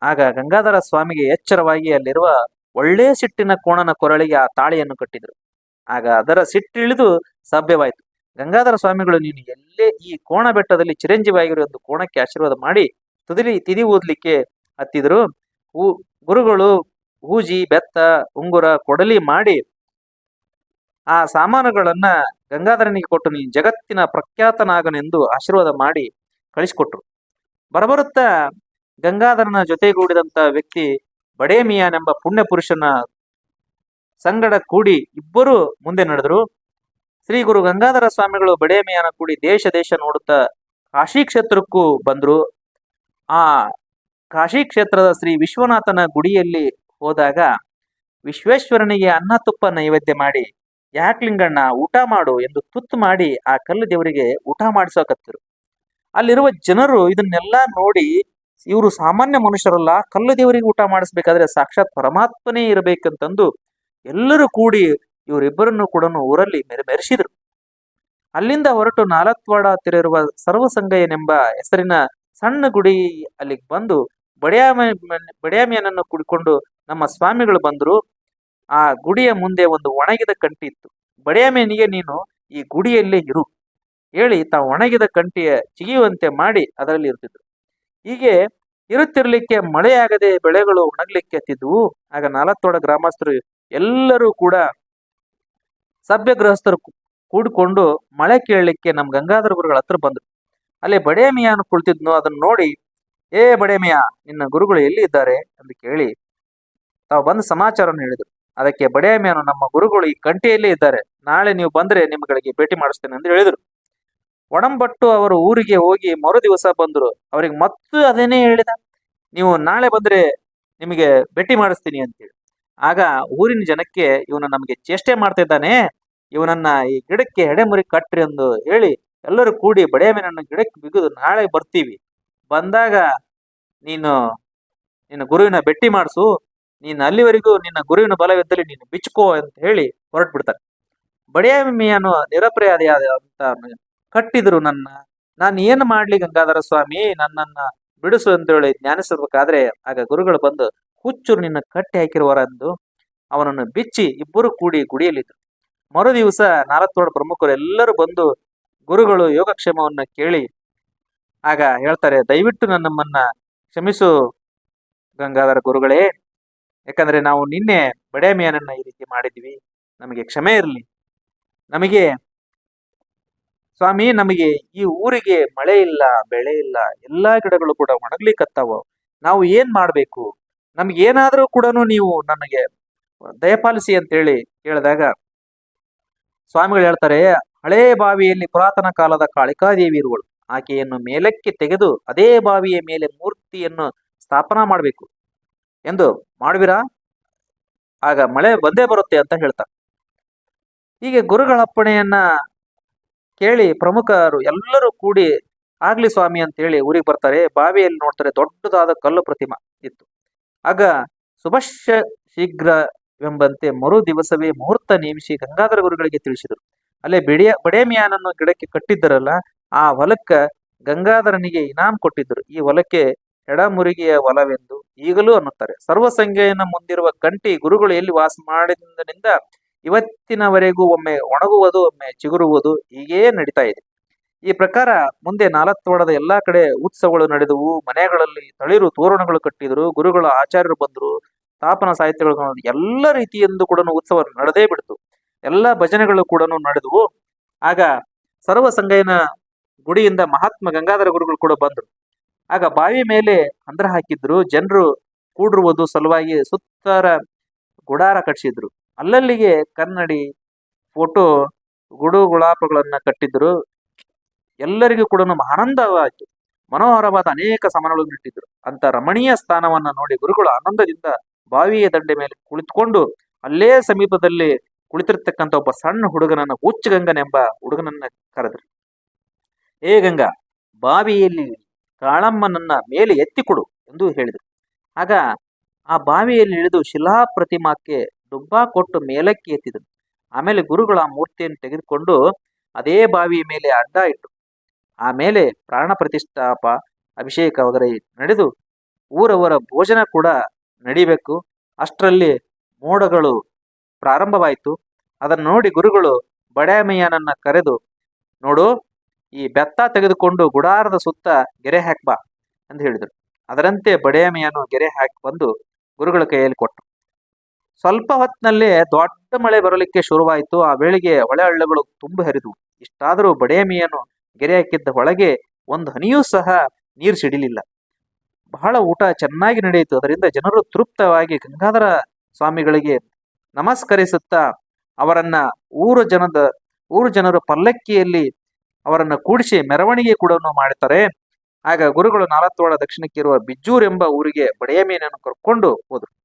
A: ಆಗ ಗಂಗಾಧರ ಸ್ವಾಮಿಗೆ ಎಚ್ಚರವಾಗಿ ಅಲ್ಲಿರುವ ಒಳ್ಳೆ ಸಿಟ್ಟಿನ ಕೋಣನ ಕೊರಳಿಗೆ ಆ ತಾಳಿಯನ್ನು ಕಟ್ಟಿದರು. ಆಗ ಅದರ ಸಿಟ್ಟಿಳಿದು ಸಭ್ಯವಾಯಿತು ಗಂಗಾಧರ ಸ್ವಾಮಿಗಳು, ನೀನು ಎಲ್ಲೇ ಈ ಕೋಣ ಬೆಟ್ಟದಲ್ಲಿ ಚಿರಂಜೀವಿಯಾಗಿರು ಎಂದು ಕೋಣಕ್ಕೆ ಆಶೀರ್ವಾದ ಮಾಡಿ ತುದಿಲಿ ತಿದಿ ಓದ್ಲಿಕ್ಕೆ ಹತ್ತಿದ್ರು. ಹೂ, ಗುರುಗಳು ಹೂಜಿ ಬೆತ್ತ, ಉಂಗುರ ಕೊಡಲಿ ಮಾಡಿ ಆ ಸಾಮಾನುಗಳನ್ನ ಗಂಗಾಧರನಿಗೆ ಕೊಟ್ಟು ನೀನು ಜಗತ್ತಿನ ಪ್ರಖ್ಯಾತನಾಗನೆಂದು ಆಶೀರ್ವಾದ ಮಾಡಿ ಕಳಿಸಿಕೊಟ್ರು. ಬರಬರುತ್ತಾ ಗಂಗಾಧರನ ಜೊತೆಗೂಡಿದಂತ ವ್ಯಕ್ತಿ ಬಡೇಮಿಯಾನೆಂಬ ಪುಣ್ಯ ಪುರುಷನ ಸಂಗಡ ಕೂಡಿ ಇಬ್ಬರು ಮುಂದೆ ನಡೆದರು. ಶ್ರೀ ಗುರು ಗಂಗಾಧರ ಸ್ವಾಮಿಗಳು ಬಡೇಮಿಯಾನ ಕೂಡಿ ದೇಶ ದೇಶ ನೋಡುತ್ತಾ ಕಾಶಿ ಕ್ಷೇತ್ರಕ್ಕೂ ಬಂದ್ರು. ಆ ಕಾಶಿ ಕ್ಷೇತ್ರದ ಶ್ರೀ ವಿಶ್ವನಾಥನ ಗುಡಿಯಲ್ಲಿ ಹೋದಾಗ ವಿಶ್ವೇಶ್ವರನಿಗೆ ಅನ್ನ ತುಪ್ಪ ನೈವೇದ್ಯ ಮಾಡಿ ಯಾಕ್ಲಿಂಗಣ್ಣ ಊಟ ಮಾಡು ಎಂದು ತುತ್ತು ಮಾಡಿ ಆ ಕಲ್ಲು ದೇವರಿಗೆ ಊಟ ಮಾಡಿಸೋಕತ್ತರು ಅಲ್ಲಿರುವ ಜನರು ಇದನ್ನೆಲ್ಲ ನೋಡಿ ಇವರು ಸಾಮಾನ್ಯ ಮನುಷ್ಯರಲ್ಲ, ಕಲ್ಲು ದೇವರಿಗೆ ಊಟ ಮಾಡಿಸ್ಬೇಕಾದ್ರೆ ಸಾಕ್ಷಾತ್ ಪರಮಾತ್ಮನೇ ಇರಬೇಕಂತಂದು ಎಲ್ಲರೂ ಕೂಡಿ ಇವರಿಬ್ಬರನ್ನು ಕೂಡ ಊರಲ್ಲಿ ಮೆರೆ, ಮೆರೆಸಿದ್ರು. ಅಲ್ಲಿಂದ ಹೊರಟು ನಾಲತ್ವಾಡ ಹತ್ತಿರ ಸರ್ವಸಂಗಯ್ಯನೆಂಬ ಹೆಸರಿನ ಸಣ್ಣ ಗುಡಿ ಅಲ್ಲಿಗೆ ಬಂದು ಬಡಿಯಾಮ, ಬಡಿಯಾಮಿಯನನ್ನು ಕುಡಿಕೊಂಡು ನಮ್ಮ ಸ್ವಾಮಿಗಳು ಬಂದರು. ಆ ಗುಡಿಯ ಮುಂದೆ ಒಂದು ಒಣಗಿದ ಕಂಟಿ ಇತ್ತು ಬಡಿಯಾಮಿಯನಿಗೆ, ನೀನು ಈ ಗುಡಿಯಲ್ಲೇ ಇರು. ಹೇಳಿ ತಾವು ಒಣಗಿದ ಕಂಟಿಯ ಚಿಗಿಯುವಂತೆ ಮಾಡಿ ಅದರಲ್ಲಿ ಇರ್ತಿದ್ರು. ಹೀಗೆ ಇರುತ್ತಿರ್ಲಿಕ್ಕೆ ಮಳೆಯಾಗದೆ ಬೆಳೆಗಳು ಒಣಗ್ಲಿಕ್ಕೆ ಹತ್ತಿದ್ವು. ಆಗ ನಾಲತ್ತೋಡ ಗ್ರಾಮಸ್ಥರು ಎಲ್ಲರೂ ಕೂಡ ಸಭ್ಯ ಗೃಹಸ್ಥರು ಕೂಡಿಕೊಂಡು ಮಳೆ ಕೇಳಲಿಕ್ಕೆ ನಮ್ಮ ಗಂಗಾಧರ ಗುರುಗಳ ಹತ್ರ ಬಂದ್ರು. ಅಲ್ಲಿ ಬಡೇಮಿಯಾನು ಕುಳಿತಿದ್ನು. ಅದನ್ನ ನೋಡಿ, ಏ ಬಡೇಮಿಯ, ನಿನ್ನ ಗುರುಗಳು ಎಲ್ಲಿ ಇದ್ದಾರೆ ಎಂದು ಕೇಳಿ ತಾವು ಬಂದು ಸಮಾಚಾರವನ್ನು ಹೇಳಿದರು. ಅದಕ್ಕೆ ಬಡೇಮಿಯನು, ನಮ್ಮ ಗುರುಗಳು ಈ ಕಂಠಿಯಲ್ಲೇ ಇದ್ದಾರೆ. ನಾಳೆ ನೀವು ಬಂದ್ರೆ ನಿಮ್ಗಳಿಗೆ ಭೇಟಿ ಮಾಡಿಸ್ತೇನೆ ಎಂದು ಹೇಳಿದರು. ಒಡಂಬಟ್ಟು ಅವರು ಊರಿಗೆ ಹೋಗಿ ಮರು ದಿವಸ ಬಂದರು. ಅವರಿಗೆ ಮತ್ತೆ ಅದೇನೇ ಹೇಳಿದ? ನೀವು ನಾಳೆ ಬಂದ್ರೆ ನಿಮಗೆ ಭೇಟಿ ಮಾಡಿಸ್ತೀನಿ ಅಂತೇಳಿ ಆಗ ಊರಿನ ಜನಕ್ಕೆ ಇವನು ನಮಗೆ ಚೇಷ್ಟೆ ಮಾಡ್ತಾ ಇದ್ದಾನೆ ಇವನನ್ನ ಈ ಗಿಡಕ್ಕೆ ಹೆಡೆಮುರಿ ಕಟ್ಟ್ರಿ ಎಂದು ಹೇಳಿ ಎಲ್ಲರೂ ಕೂಡಿ ಬಡೆಯ ಮೀನನ್ನು ಗಿಡಕ್ಕೆ ಬಿಗಿದು ನಾಳೆ ಬರ್ತೀವಿ. ಬಂದಾಗ ನೀನು ನಿನ್ನ ಗುರುವಿನ ಭೇಟಿ ಮಾಡಿಸು. ನೀನು ಅಲ್ಲಿವರೆಗೂ ನಿನ್ನ ಗುರುವಿನ ಬಲವಿದ್ದಲ್ಲಿ ನೀನು ಬಿಚ್ಕೋ ಅಂತ ಹೇಳಿ ಹೊರಟು ಬಿಡ್ತಾನೆ ಬಡಿಯಾಮಿಯನ್ನು ನಿರಪರಾಧಿಯಾದ ಅಂತ ಕಟ್ಟಿದ್ರು ನನ್ನ. ನಾನು ಏನು ಮಾಡ್ಲಿ ಗಂಗಾಧರ ಸ್ವಾಮಿ? ನನ್ನನ್ನ ಬಿಡಿಸು ಅಂತ ಹೇಳಿ ಜ್ಞಾನಿಸಬೇಕಾದ್ರೆ ಆಗ ಗುರುಗಳು ಬಂದು ಹುಚ್ಚರು ನಿನ್ನ ಕಟ್ಟಿ ಹಾಕಿರುವರೆಂದು ಅವನನ್ನು ಬಿಚ್ಚಿ ಇಬ್ಬರು ಕೂಡಿ ಗುಡಿಯಲ್ಲಿದ್ದರು ಮರು ದಿವಸ ನಾಲ್ಕೋಡ ಪ್ರಮುಖರು ಎಲ್ಲರೂ ಬಂದು ಗುರುಗಳು ಯೋಗಕ್ಷೇಮವನ್ನು ಕೇಳಿ ಆಗ ಹೇಳ್ತಾರೆ, ದಯವಿಟ್ಟು ನನ್ನಮ್ಮನ್ನ ಕ್ಷಮಿಸು ಗಂಗಾಧರ ಗುರುಗಳೇ. ಯಾಕಂದ್ರೆ ನಾವು ನಿನ್ನೆ ಮೇನನ್ನ ಈ ರೀತಿ ಮಾಡಿದ್ವಿ. ನಮಗೆ ಕ್ಷಮೆ ಇರಲಿ. ನಮಗೆ ಸ್ವಾಮಿ, ನಮಗೆ ಈ ಊರಿಗೆ ಮಳೆ ಇಲ್ಲ, ಬೆಳೆ ಇಲ್ಲ, ಎಲ್ಲಾ ಗಿಡಗಳು ಕೂಡ ಒಣಗ್ಲಿಕ್ಕತ್ತಾವ ನಾವು ಏನ್ ಮಾಡ್ಬೇಕು? ನಮ್ಗೆ ಏನಾದ್ರೂ ಕೂಡ ನೀವು ನನಗೆ ದಯಪಾಲಿಸಿ ಅಂತೇಳಿ ಹೇಳಿದಾಗ ಸ್ವಾಮಿಗಳು ಹೇಳ್ತಾರೆ, ಹಳೇ ಬಾವಿಯಲ್ಲಿ ಪುರಾತನ ಕಾಲದ ಕಾಳಿಕಾದೇವಿ ಇರುವಳು. ಆಕೆಯನ್ನು ಮೇಲಕ್ಕೆ ತೆಗೆದು ಅದೇ ಬಾವಿಯ ಮೇಲೆ ಮೂರ್ತಿಯನ್ನು ಸ್ಥಾಪನಾ ಮಾಡಬೇಕು. ಎಂದು ಮಾಡುವಿರಾ? ಆಗ ಮಳೆ ಬಂದೇ ಬರುತ್ತೆ ಅಂತ ಹೇಳ್ತಾರೆ ಹೀಗೆ ಗುರುಗಳ ಅಪ್ಪಣೆಯನ್ನ ಕೇಳಿ ಪ್ರಮುಖರು ಎಲ್ಲರೂ ಕೂಡಿ ಆಗ್ಲಿ ಸ್ವಾಮಿ ಅಂತ ಹೇಳಿ ಊರಿಗೆ ಬರ್ತಾರೆ. ಬಾವಿಯಲ್ಲಿ ನೋಡ್ತಾರೆ ದೊಡ್ಡದಾದ ಕಲ್ಲು ಪ್ರತಿಮಾ ಇತ್ತು. ಆಗ ಸುಭಶ್ಯ ಶೀಘ್ರವೆಂಬಂತೆ ಮರು ದಿವಸವೇ ಮುಹೂರ್ತ ನೇಮಿಸಿ ಗಂಗಾಧರ ಗುರುಗಳಿಗೆ ತಿಳಿಸಿದರು. ಅಲ್ಲೇ ಬಿಡಿಯ ಬಡೇಮಿಯಾನನ್ನು ಗಿಡಕ್ಕೆ ಕಟ್ಟಿದ್ದರಲ್ಲ, ಆ ಹೊಲಕ್ಕ ಗಂಗಾಧರನಿಗೆ ಇನಾಮ್ ಕೊಟ್ಟಿದ್ದರು. ಈ ಹೊಲಕ್ಕೆ ಎಡಮುರುಗಿಯ ಹೊಲವೆಂದು ಈಗಲೂ ಅನ್ನುತ್ತಾರೆ. ಸರ್ವಸಂಖ್ಯೆಯನ್ನು ಮುಂದಿರುವ ಕಂಟಿ ಗುರುಗಳು ಎಲ್ಲಿ ವಾಸ ಮಾಡಿದಿಂದ ಇವತ್ತಿನವರೆಗೂ ಒಮ್ಮೆ ಒಣಗುವುದು, ಒಮ್ಮೆ ಚಿಗುರುವುದು ಹೀಗೇ ನಡೀತಾ ಇದೆ. ಈ ಪ್ರಕಾರ ಮುಂದೆ ನಾಲತ್ವಾಡದ ಎಲ್ಲಾ ಕಡೆ ಉತ್ಸವಗಳು ನಡೆದವು. ಮನೆಗಳಲ್ಲಿ ತಳಿರು, ತೋರಣಗಳು ಕಟ್ಟಿದ್ರು. ಗುರುಗಳ, ಆಚಾರ್ಯರು ಬಂದರು. ತಾಪನ ಸಾಹಿತ್ಯಗಳು ಎಲ್ಲ ರೀತಿಯಿಂದ ಕೂಡ ಉತ್ಸವ ನಡೆದೇ ಬಿಡ್ತು. ಎಲ್ಲ ಭಜನೆಗಳು ಕೂಡ ನಡೆದವು. ಆಗ ಸರ್ವ ಸಂಗಯನ ಗುಡಿಯಿಂದ ಮಹಾತ್ಮ ಗಂಗಾಧರ ಗುರುಗಳು ಕೂಡ ಬಂದರು. ಆಗ ಬಾವಿ ಮೇಲೆ ಅಂದ್ರ ಹಾಕಿದ್ರು. ಜನರು ಕೂಡಿರುವುದು ಸಲುವಾಗಿ ಸುತ್ತರ ಗುಡಾರ ಕಟ್ಟಿಸಿದ್ರು ಅಲ್ಲಲ್ಲಿಗೆ ಕನ್ನಡಿ ಫೋಟೋ ಗುಡು ಗುಳಾಪಗಳನ್ನ ಕಟ್ಟಿದ್ರು. ಎಲ್ಲರಿಗೂ ಕೂಡ ಆನಂದವಾಯಿತು. ಮನೋಹರವಾದ ಅನೇಕ ಸಮನಗಳನ್ನು ಇಟ್ಟಿದ್ರು ಅಂತ ರಮಣೀಯ ಸ್ಥಾನವನ್ನ ನೋಡಿ ಗುರುಗಳು ಆನಂದದಿಂದ ಬಾವಿಯ ದಂಡೆ ಮೇಲೆ ಕುಳಿತುಕೊಂಡು ಅಲ್ಲೇ ಸಮೀಪದಲ್ಲಿ ಕುಳಿತಿರ್ತಕ್ಕಂಥ ಒಬ್ಬ ಸಣ್ಣ ಹುಡುಗನನ್ನ ಹುಚ್ಚಗಂಗನೆಂಬ ಹುಡುಗನನ್ನ ಕರೆದ್ರು. ಏ ಗಂಗಾ, ಬಾವಿಯಲ್ಲಿ ಕಾಳಮ್ಮನನ್ನ ಮೇಲೆ ಎತ್ತಿಕೊಡು ಎಂದು ಹೇಳಿದರು. ಆಗ ಆ ಬಾವಿಯಲ್ಲಿ ಇಳಿದು ಶಿಲಾ ಪ್ರತಿಮಾಕ್ಕೆ ಡುಬ್ಬಾ ಕೊಟ್ಟು ಮೇಲಕ್ಕೆ ಎತ್ತಿದನು. ಆಮೇಲೆ ಗುರುಗಳ ಆ ಮೂರ್ತಿಯನ್ನು ತೆಗೆದುಕೊಂಡು ಅದೇ ಬಾವಿಯ ಮೇಲೆ ಅಡ್ಡ ಇಟ್ಟು ಆಮೇಲೆ ಪ್ರಾಣ ಪ್ರತಿಷ್ಠಾಪ, ಅಭಿಷೇಕ ವಗರೆ ನಡೆದು ಊರವರ ಭೋಜನ ಕೂಡ ನಡಿಬೇಕು. ಅಷ್ಟರಲ್ಲಿ ಮೋಡಗಳು ಪ್ರಾರಂಭವಾಯಿತು. ಅದನ್ನು ನೋಡಿ ಗುರುಗಳು ಬಡ್ಯಾಮಯ್ಯನನ್ನ ಕರೆದು, ನೋಡು, ಈ ಬೆತ್ತ ತೆಗೆದುಕೊಂಡು ಗುಡಾರದ ಸುತ್ತ ಗೆರೆ ಹಾಕ್ಬಾ ಅಂತ ಹೇಳಿದರು. ಅದರಂತೆ ಬಡೆಯಮೆಯನ್ನು ಗೆರೆ ಹಾಕಿ ಬಂದು ಗುರುಗಳ ಕೈಯಲ್ಲಿ ಕೊಟ್ಟು ಸ್ವಲ್ಪ ಹೊತ್ತಿನಲ್ಲೇ ದೊಡ್ಡ ಮಳೆ ಬರಲಿಕ್ಕೆ ಶುರುವಾಯಿತು. ಆ ವೇಳೆಗೆ ಹೊಳೆ ಹಳ್ಳಗಳು ತುಂಬಿ ಹರಿದು. ಇಷ್ಟಾದರೂ ಬಡೇಮಿಯನ್ನು ಗೆರೆ ಹಾಕಿದ್ದ ಒಳಗೆ ಒಂದು ಹನಿಯೂ ಸಹ ನೀರು ಸಿಡಿಲಿಲ್ಲ. ಬಹಳ ಊಟ ಚೆನ್ನಾಗಿ ನಡೆಯಿತು. ಅದರಿಂದ ಜನರು ತೃಪ್ತವಾಗಿ ಗಂಗಾಧರ ಸ್ವಾಮಿಗಳಿಗೆ ನಮಸ್ಕರಿಸುತ್ತಾ ಅವರನ್ನ ಊರು ಜನದ, ಊರು ಜನರು ಪಲ್ಲಕ್ಕಿಯಲ್ಲಿ ಅವರನ್ನ ಕೂಡಿಸಿ ಮೆರವಣಿಗೆ ಕೂಡ ಮಾಡುತ್ತಾರೆ. ಆಗ ಗುರುಗಳು ನಾಲತ್ತೋಳ ದಕ್ಷಿಣಕ್ಕಿರುವ ಬಿಜ್ಜೂರ್ ಎಂಬ ಊರಿಗೆ ಬಡೆಯ ಮೀನನ್ನು ಕರ್ಕೊಂಡು ಹೋದರು.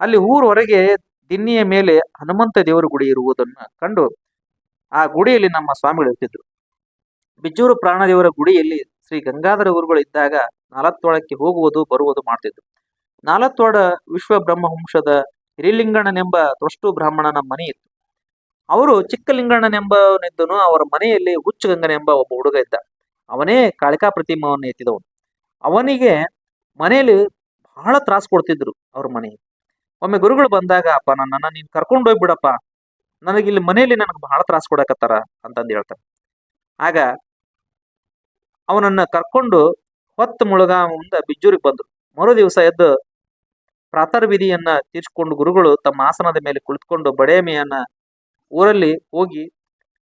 A: ಅಲ್ಲಿ ಊರ ಹೊರಗೆ ದಿನ್ನಿಯ ಮೇಲೆ ಹನುಮಂತ ದೇವರ ಗುಡಿ ಇರುವುದನ್ನು ಕಂಡು ಆ ಗುಡಿಯಲ್ಲಿ ನಮ್ಮ ಸ್ವಾಮಿಗಳು ಇರ್ತಿದ್ರು. ಬಿಜ್ಜೂರು ಪ್ರಾಣದೇವರ ಗುಡಿಯಲ್ಲಿ ಶ್ರೀ ಗಂಗಾಧರ ಊರುಗಳು ಇದ್ದಾಗ ನಾಲತ್ತೋಳಕ್ಕೆ ಹೋಗುವುದು, ಬರುವುದು ಮಾಡ್ತಿದ್ರು. ನಾಲತ್ತೋಡ ವಿಶ್ವ ಬ್ರಹ್ಮವಂಶದ ಹಿರಿಲಿಂಗಣ್ಣನೆಂಬ ತ್ವಷ್ಟು ಬ್ರಾಹ್ಮಣನ ಮನೆ ಇತ್ತು. ಅವರು ಚಿಕ್ಕಲಿಂಗಣ್ಣನೆಂಬವನಿದ್ದನು, ಅವರ ಮನೆಯಲ್ಲಿ ಹುಚ್ಚಗಂಗನೆಂಬ ಒಬ್ಬ ಹುಡುಗ ಇದ್ದ. ಅವನೇ ಕಾಳಿಕಾ ಪ್ರತಿಮವನ್ನು ಎತ್ತಿದವನು. ಅವನಿಗೆ ಮನೆಯಲ್ಲಿ ಬಹಳ ತ್ರಾಸ ಕೊಡ್ತಿದ್ರು ಅವ್ರ ಮನೆಗೆ ಒಮ್ಮೆ ಗುರುಗಳು ಬಂದಾಗ, ಅಪ್ಪ ನನ್ನನ್ನ ನೀನ್ ಕರ್ಕೊಂಡು ಹೋಗ್ಬಿಡಪ್ಪ. ಇಲ್ಲಿ ಮನೆಯಲ್ಲಿ ನನಗೆ ಬಹಳ ತ್ರಾಸ ಕೊಡಕತ್ತಾರ ಅಂತಂದು ಹೇಳ್ತಾರೆ. ಆಗ ಅವನನ್ನ ಕರ್ಕೊಂಡು ಹೊತ್ತು ಮುಳುಗ ಮುಂದ ಬಿಜ್ಜೂರಿಗೆ ಬಂದ್ರು. ಮರು ದಿವಸ ಎದ್ದು ಪ್ರಾತರ್ ವಿಧಿಯನ್ನ ಗುರುಗಳು ತಮ್ಮ ಆಸನದ ಮೇಲೆ ಕುಳಿತುಕೊಂಡು ಬಡೇಮಿಯನ್ನ ಊರಲ್ಲಿ ಹೋಗಿ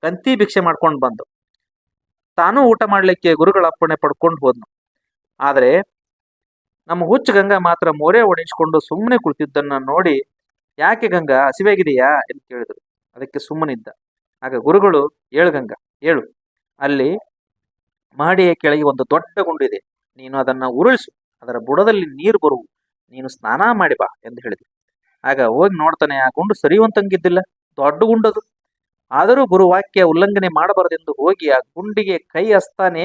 A: ಕಂತಿ ಭಿಕ್ಷೆ ಮಾಡ್ಕೊಂಡು ಬಂದು ತಾನೂ ಊಟ ಮಾಡ್ಲಿಕ್ಕೆ ಗುರುಗಳ ಅಪ್ಪಣೆ ಪಡ್ಕೊಂಡು ಹೋದ್ನು. ಆದರೆ ನಮ್ಮ ಹುಚ್ಚ ಗಂಗಾ ಮಾತ್ರ ಮೋರೆ ಒಡಿಸ್ಕೊಂಡು ಸುಮ್ಮನೆ ಕುಳಿತಿದ್ದನ್ನ ನೋಡಿ ಯಾಕೆ ಗಂಗಾ, ಹಸಿವೆಗಿದೆಯಾ ಎಂದು ಕೇಳಿದರು. ಅದಕ್ಕೆ ಸುಮ್ಮನಿದ್ದ. ಆಗ ಗುರುಗಳು, ಏಳು ಗಂಗಾ, ಏಳು. ಅಲ್ಲಿ ಮಾಡಿಯ ಕೆಳಗೆ ಒಂದು ದೊಡ್ಡ ಗುಂಡಿದೆ. ನೀನು ಅದನ್ನ ಉರುಳಿಸು. ಅದರ ಬುಡದಲ್ಲಿ ನೀರು ಬರುವು. ನೀನು ಸ್ನಾನ ಮಾಡಿ ಬಾ ಎಂದು ಹೇಳಿದೆ ಆಗ ಹೋಗಿ ನೋಡ್ತಾನೆ, ಆ ಗುಂಡು ಸರಿಯುವಂತಂಗಿದ್ದಿಲ್ಲ. ದೊಡ್ಡ ಗುಂಡದು. ಆದರೂ ಗುರುವಾಕ್ಯ ಉಲ್ಲಂಘನೆ ಮಾಡಬಾರದೆಂದು ಹೋಗಿ ಆ ಗುಂಡಿಗೆ ಕೈ ಹಸ್ತಾನೆ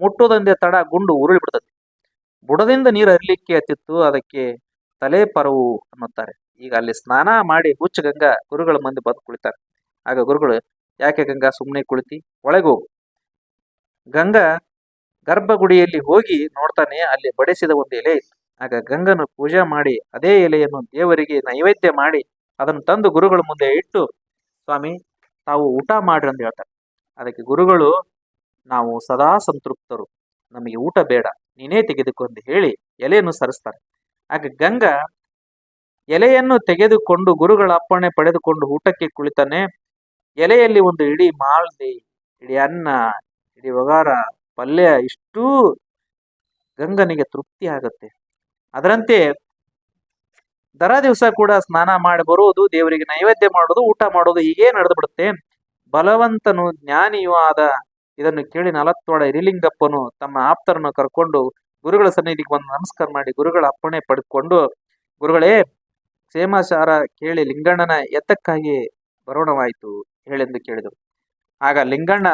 A: ಮುಟ್ಟೋದಂದೆ ತಡ. ಗುಂಡು ಉರುಳಿ ಬಿಡ್ತದೆ. ಬುಡದಿಂದ ನೀರು ಹರಿಲಿಕ್ಕೆ ಹತ್ತಿತ್ತು, ಅದಕ್ಕೆ ತಲೆ ಪರವು ಅನ್ನುತ್ತಾರೆ. ಈಗ ಅಲ್ಲಿ ಸ್ನಾನ ಮಾಡಿ ಹುಚ್ಚ ಗಂಗಾ ಗುರುಗಳ ಮಂದಿ ಬಂದು ಕುಳಿತಾರೆ. ಆಗ ಗುರುಗಳು, ಯಾಕೆ ಗಂಗಾ ಸುಮ್ಮನೆ ಕುಳಿತಿ? ಒಳಗೆ. ಹೋಗು ಗಂಗಾ ಗರ್ಭಗುಡಿಯಲ್ಲಿ ಹೋಗಿ ನೋಡ್ತಾನೆ, ಅಲ್ಲಿ ಬಡಿಸಿದ ಒಂದು ಎಲೆ ಇತ್ತು. ಆಗ ಗಂಗನು ಪೂಜೆ ಮಾಡಿ ಅದೇ ಎಲೆಯನ್ನು ದೇವರಿಗೆ ನೈವೇದ್ಯ ಮಾಡಿ ಅದನ್ನು ತಂದು ಗುರುಗಳ ಮುಂದೆ ಇಟ್ಟು, ಸ್ವಾಮಿ, ತಾವು ಊಟ ಮಾಡ್ರಿ ಅಂತ ಹೇಳ್ತಾರೆ. ಅದಕ್ಕೆ ಗುರುಗಳು, ನಾವು ಸದಾ ಸಂತೃಪ್ತರು. ನಮಗೆ ಊಟ ಬೇಡ. ನೀನೇ ತೆಗೆದುಕೊಂಡು ಹೇಳಿ ಎಲೆಯನ್ನು ಸರಿಸ್ತಾರೆ. ಆಗ ಗಂಗಾ ಎಲೆಯನ್ನು ತೆಗೆದುಕೊಂಡು ಗುರುಗಳ ಅಪ್ಪಣೆ ಪಡೆದುಕೊಂಡು ಊಟಕ್ಕೆ ಕುಳಿತಾನೆ, ಎಲೆಯಲ್ಲಿ ಒಂದು ಇಡೀ ಮಾಲ್ದಿ, ಇಡೀ ಅನ್ನ, ಇಡೀ ಒಗಾರ ಪಲ್ಯ ಇಷ್ಟೂ ಗಂಗನಿಗೆ ತೃಪ್ತಿ ಆಗುತ್ತೆ. ಅದರಂತೆ ದರ ದಿವಸ ಕೂಡ ಸ್ನಾನ ಮಾಡಿ ಬರುವುದು, ದೇವರಿಗೆ ನೈವೇದ್ಯ ಮಾಡೋದು ಊಟ ಮಾಡೋದು ಹೀಗೇ ನಡೆದು ಬಿಡುತ್ತೆ. ಬಲವಂತನು ಜ್ಞಾನಿಯೂ ಆದ ಇದನ್ನು ಕೇಳಿ ನಲತ್ತೋಡ ಇರಿಲಿಂಗಪ್ಪನು ತಮ್ಮ ಆಪ್ತರನ್ನು ಕರ್ಕೊಂಡು ಗುರುಗಳ ಸನ್ನಿಧಿಗೆ ಬಂದು ನಮಸ್ಕಾರ ಮಾಡಿ ಗುರುಗಳ ಅಪ್ಪಣೆ ಪಡೆದುಕೊಂಡು ಗುರುಗಳೇ, ಕ್ಷೇಮಾಚಾರ ಕೇಳಿ ಲಿಂಗಣ್ಣನ ಎತ್ತಕ್ಕಾಗಿ ಬರೋಣವಾಯಿತು ಹೇಳೆಂದು ಕೇಳಿದರು. ಆಗ ಲಿಂಗಣ್ಣ,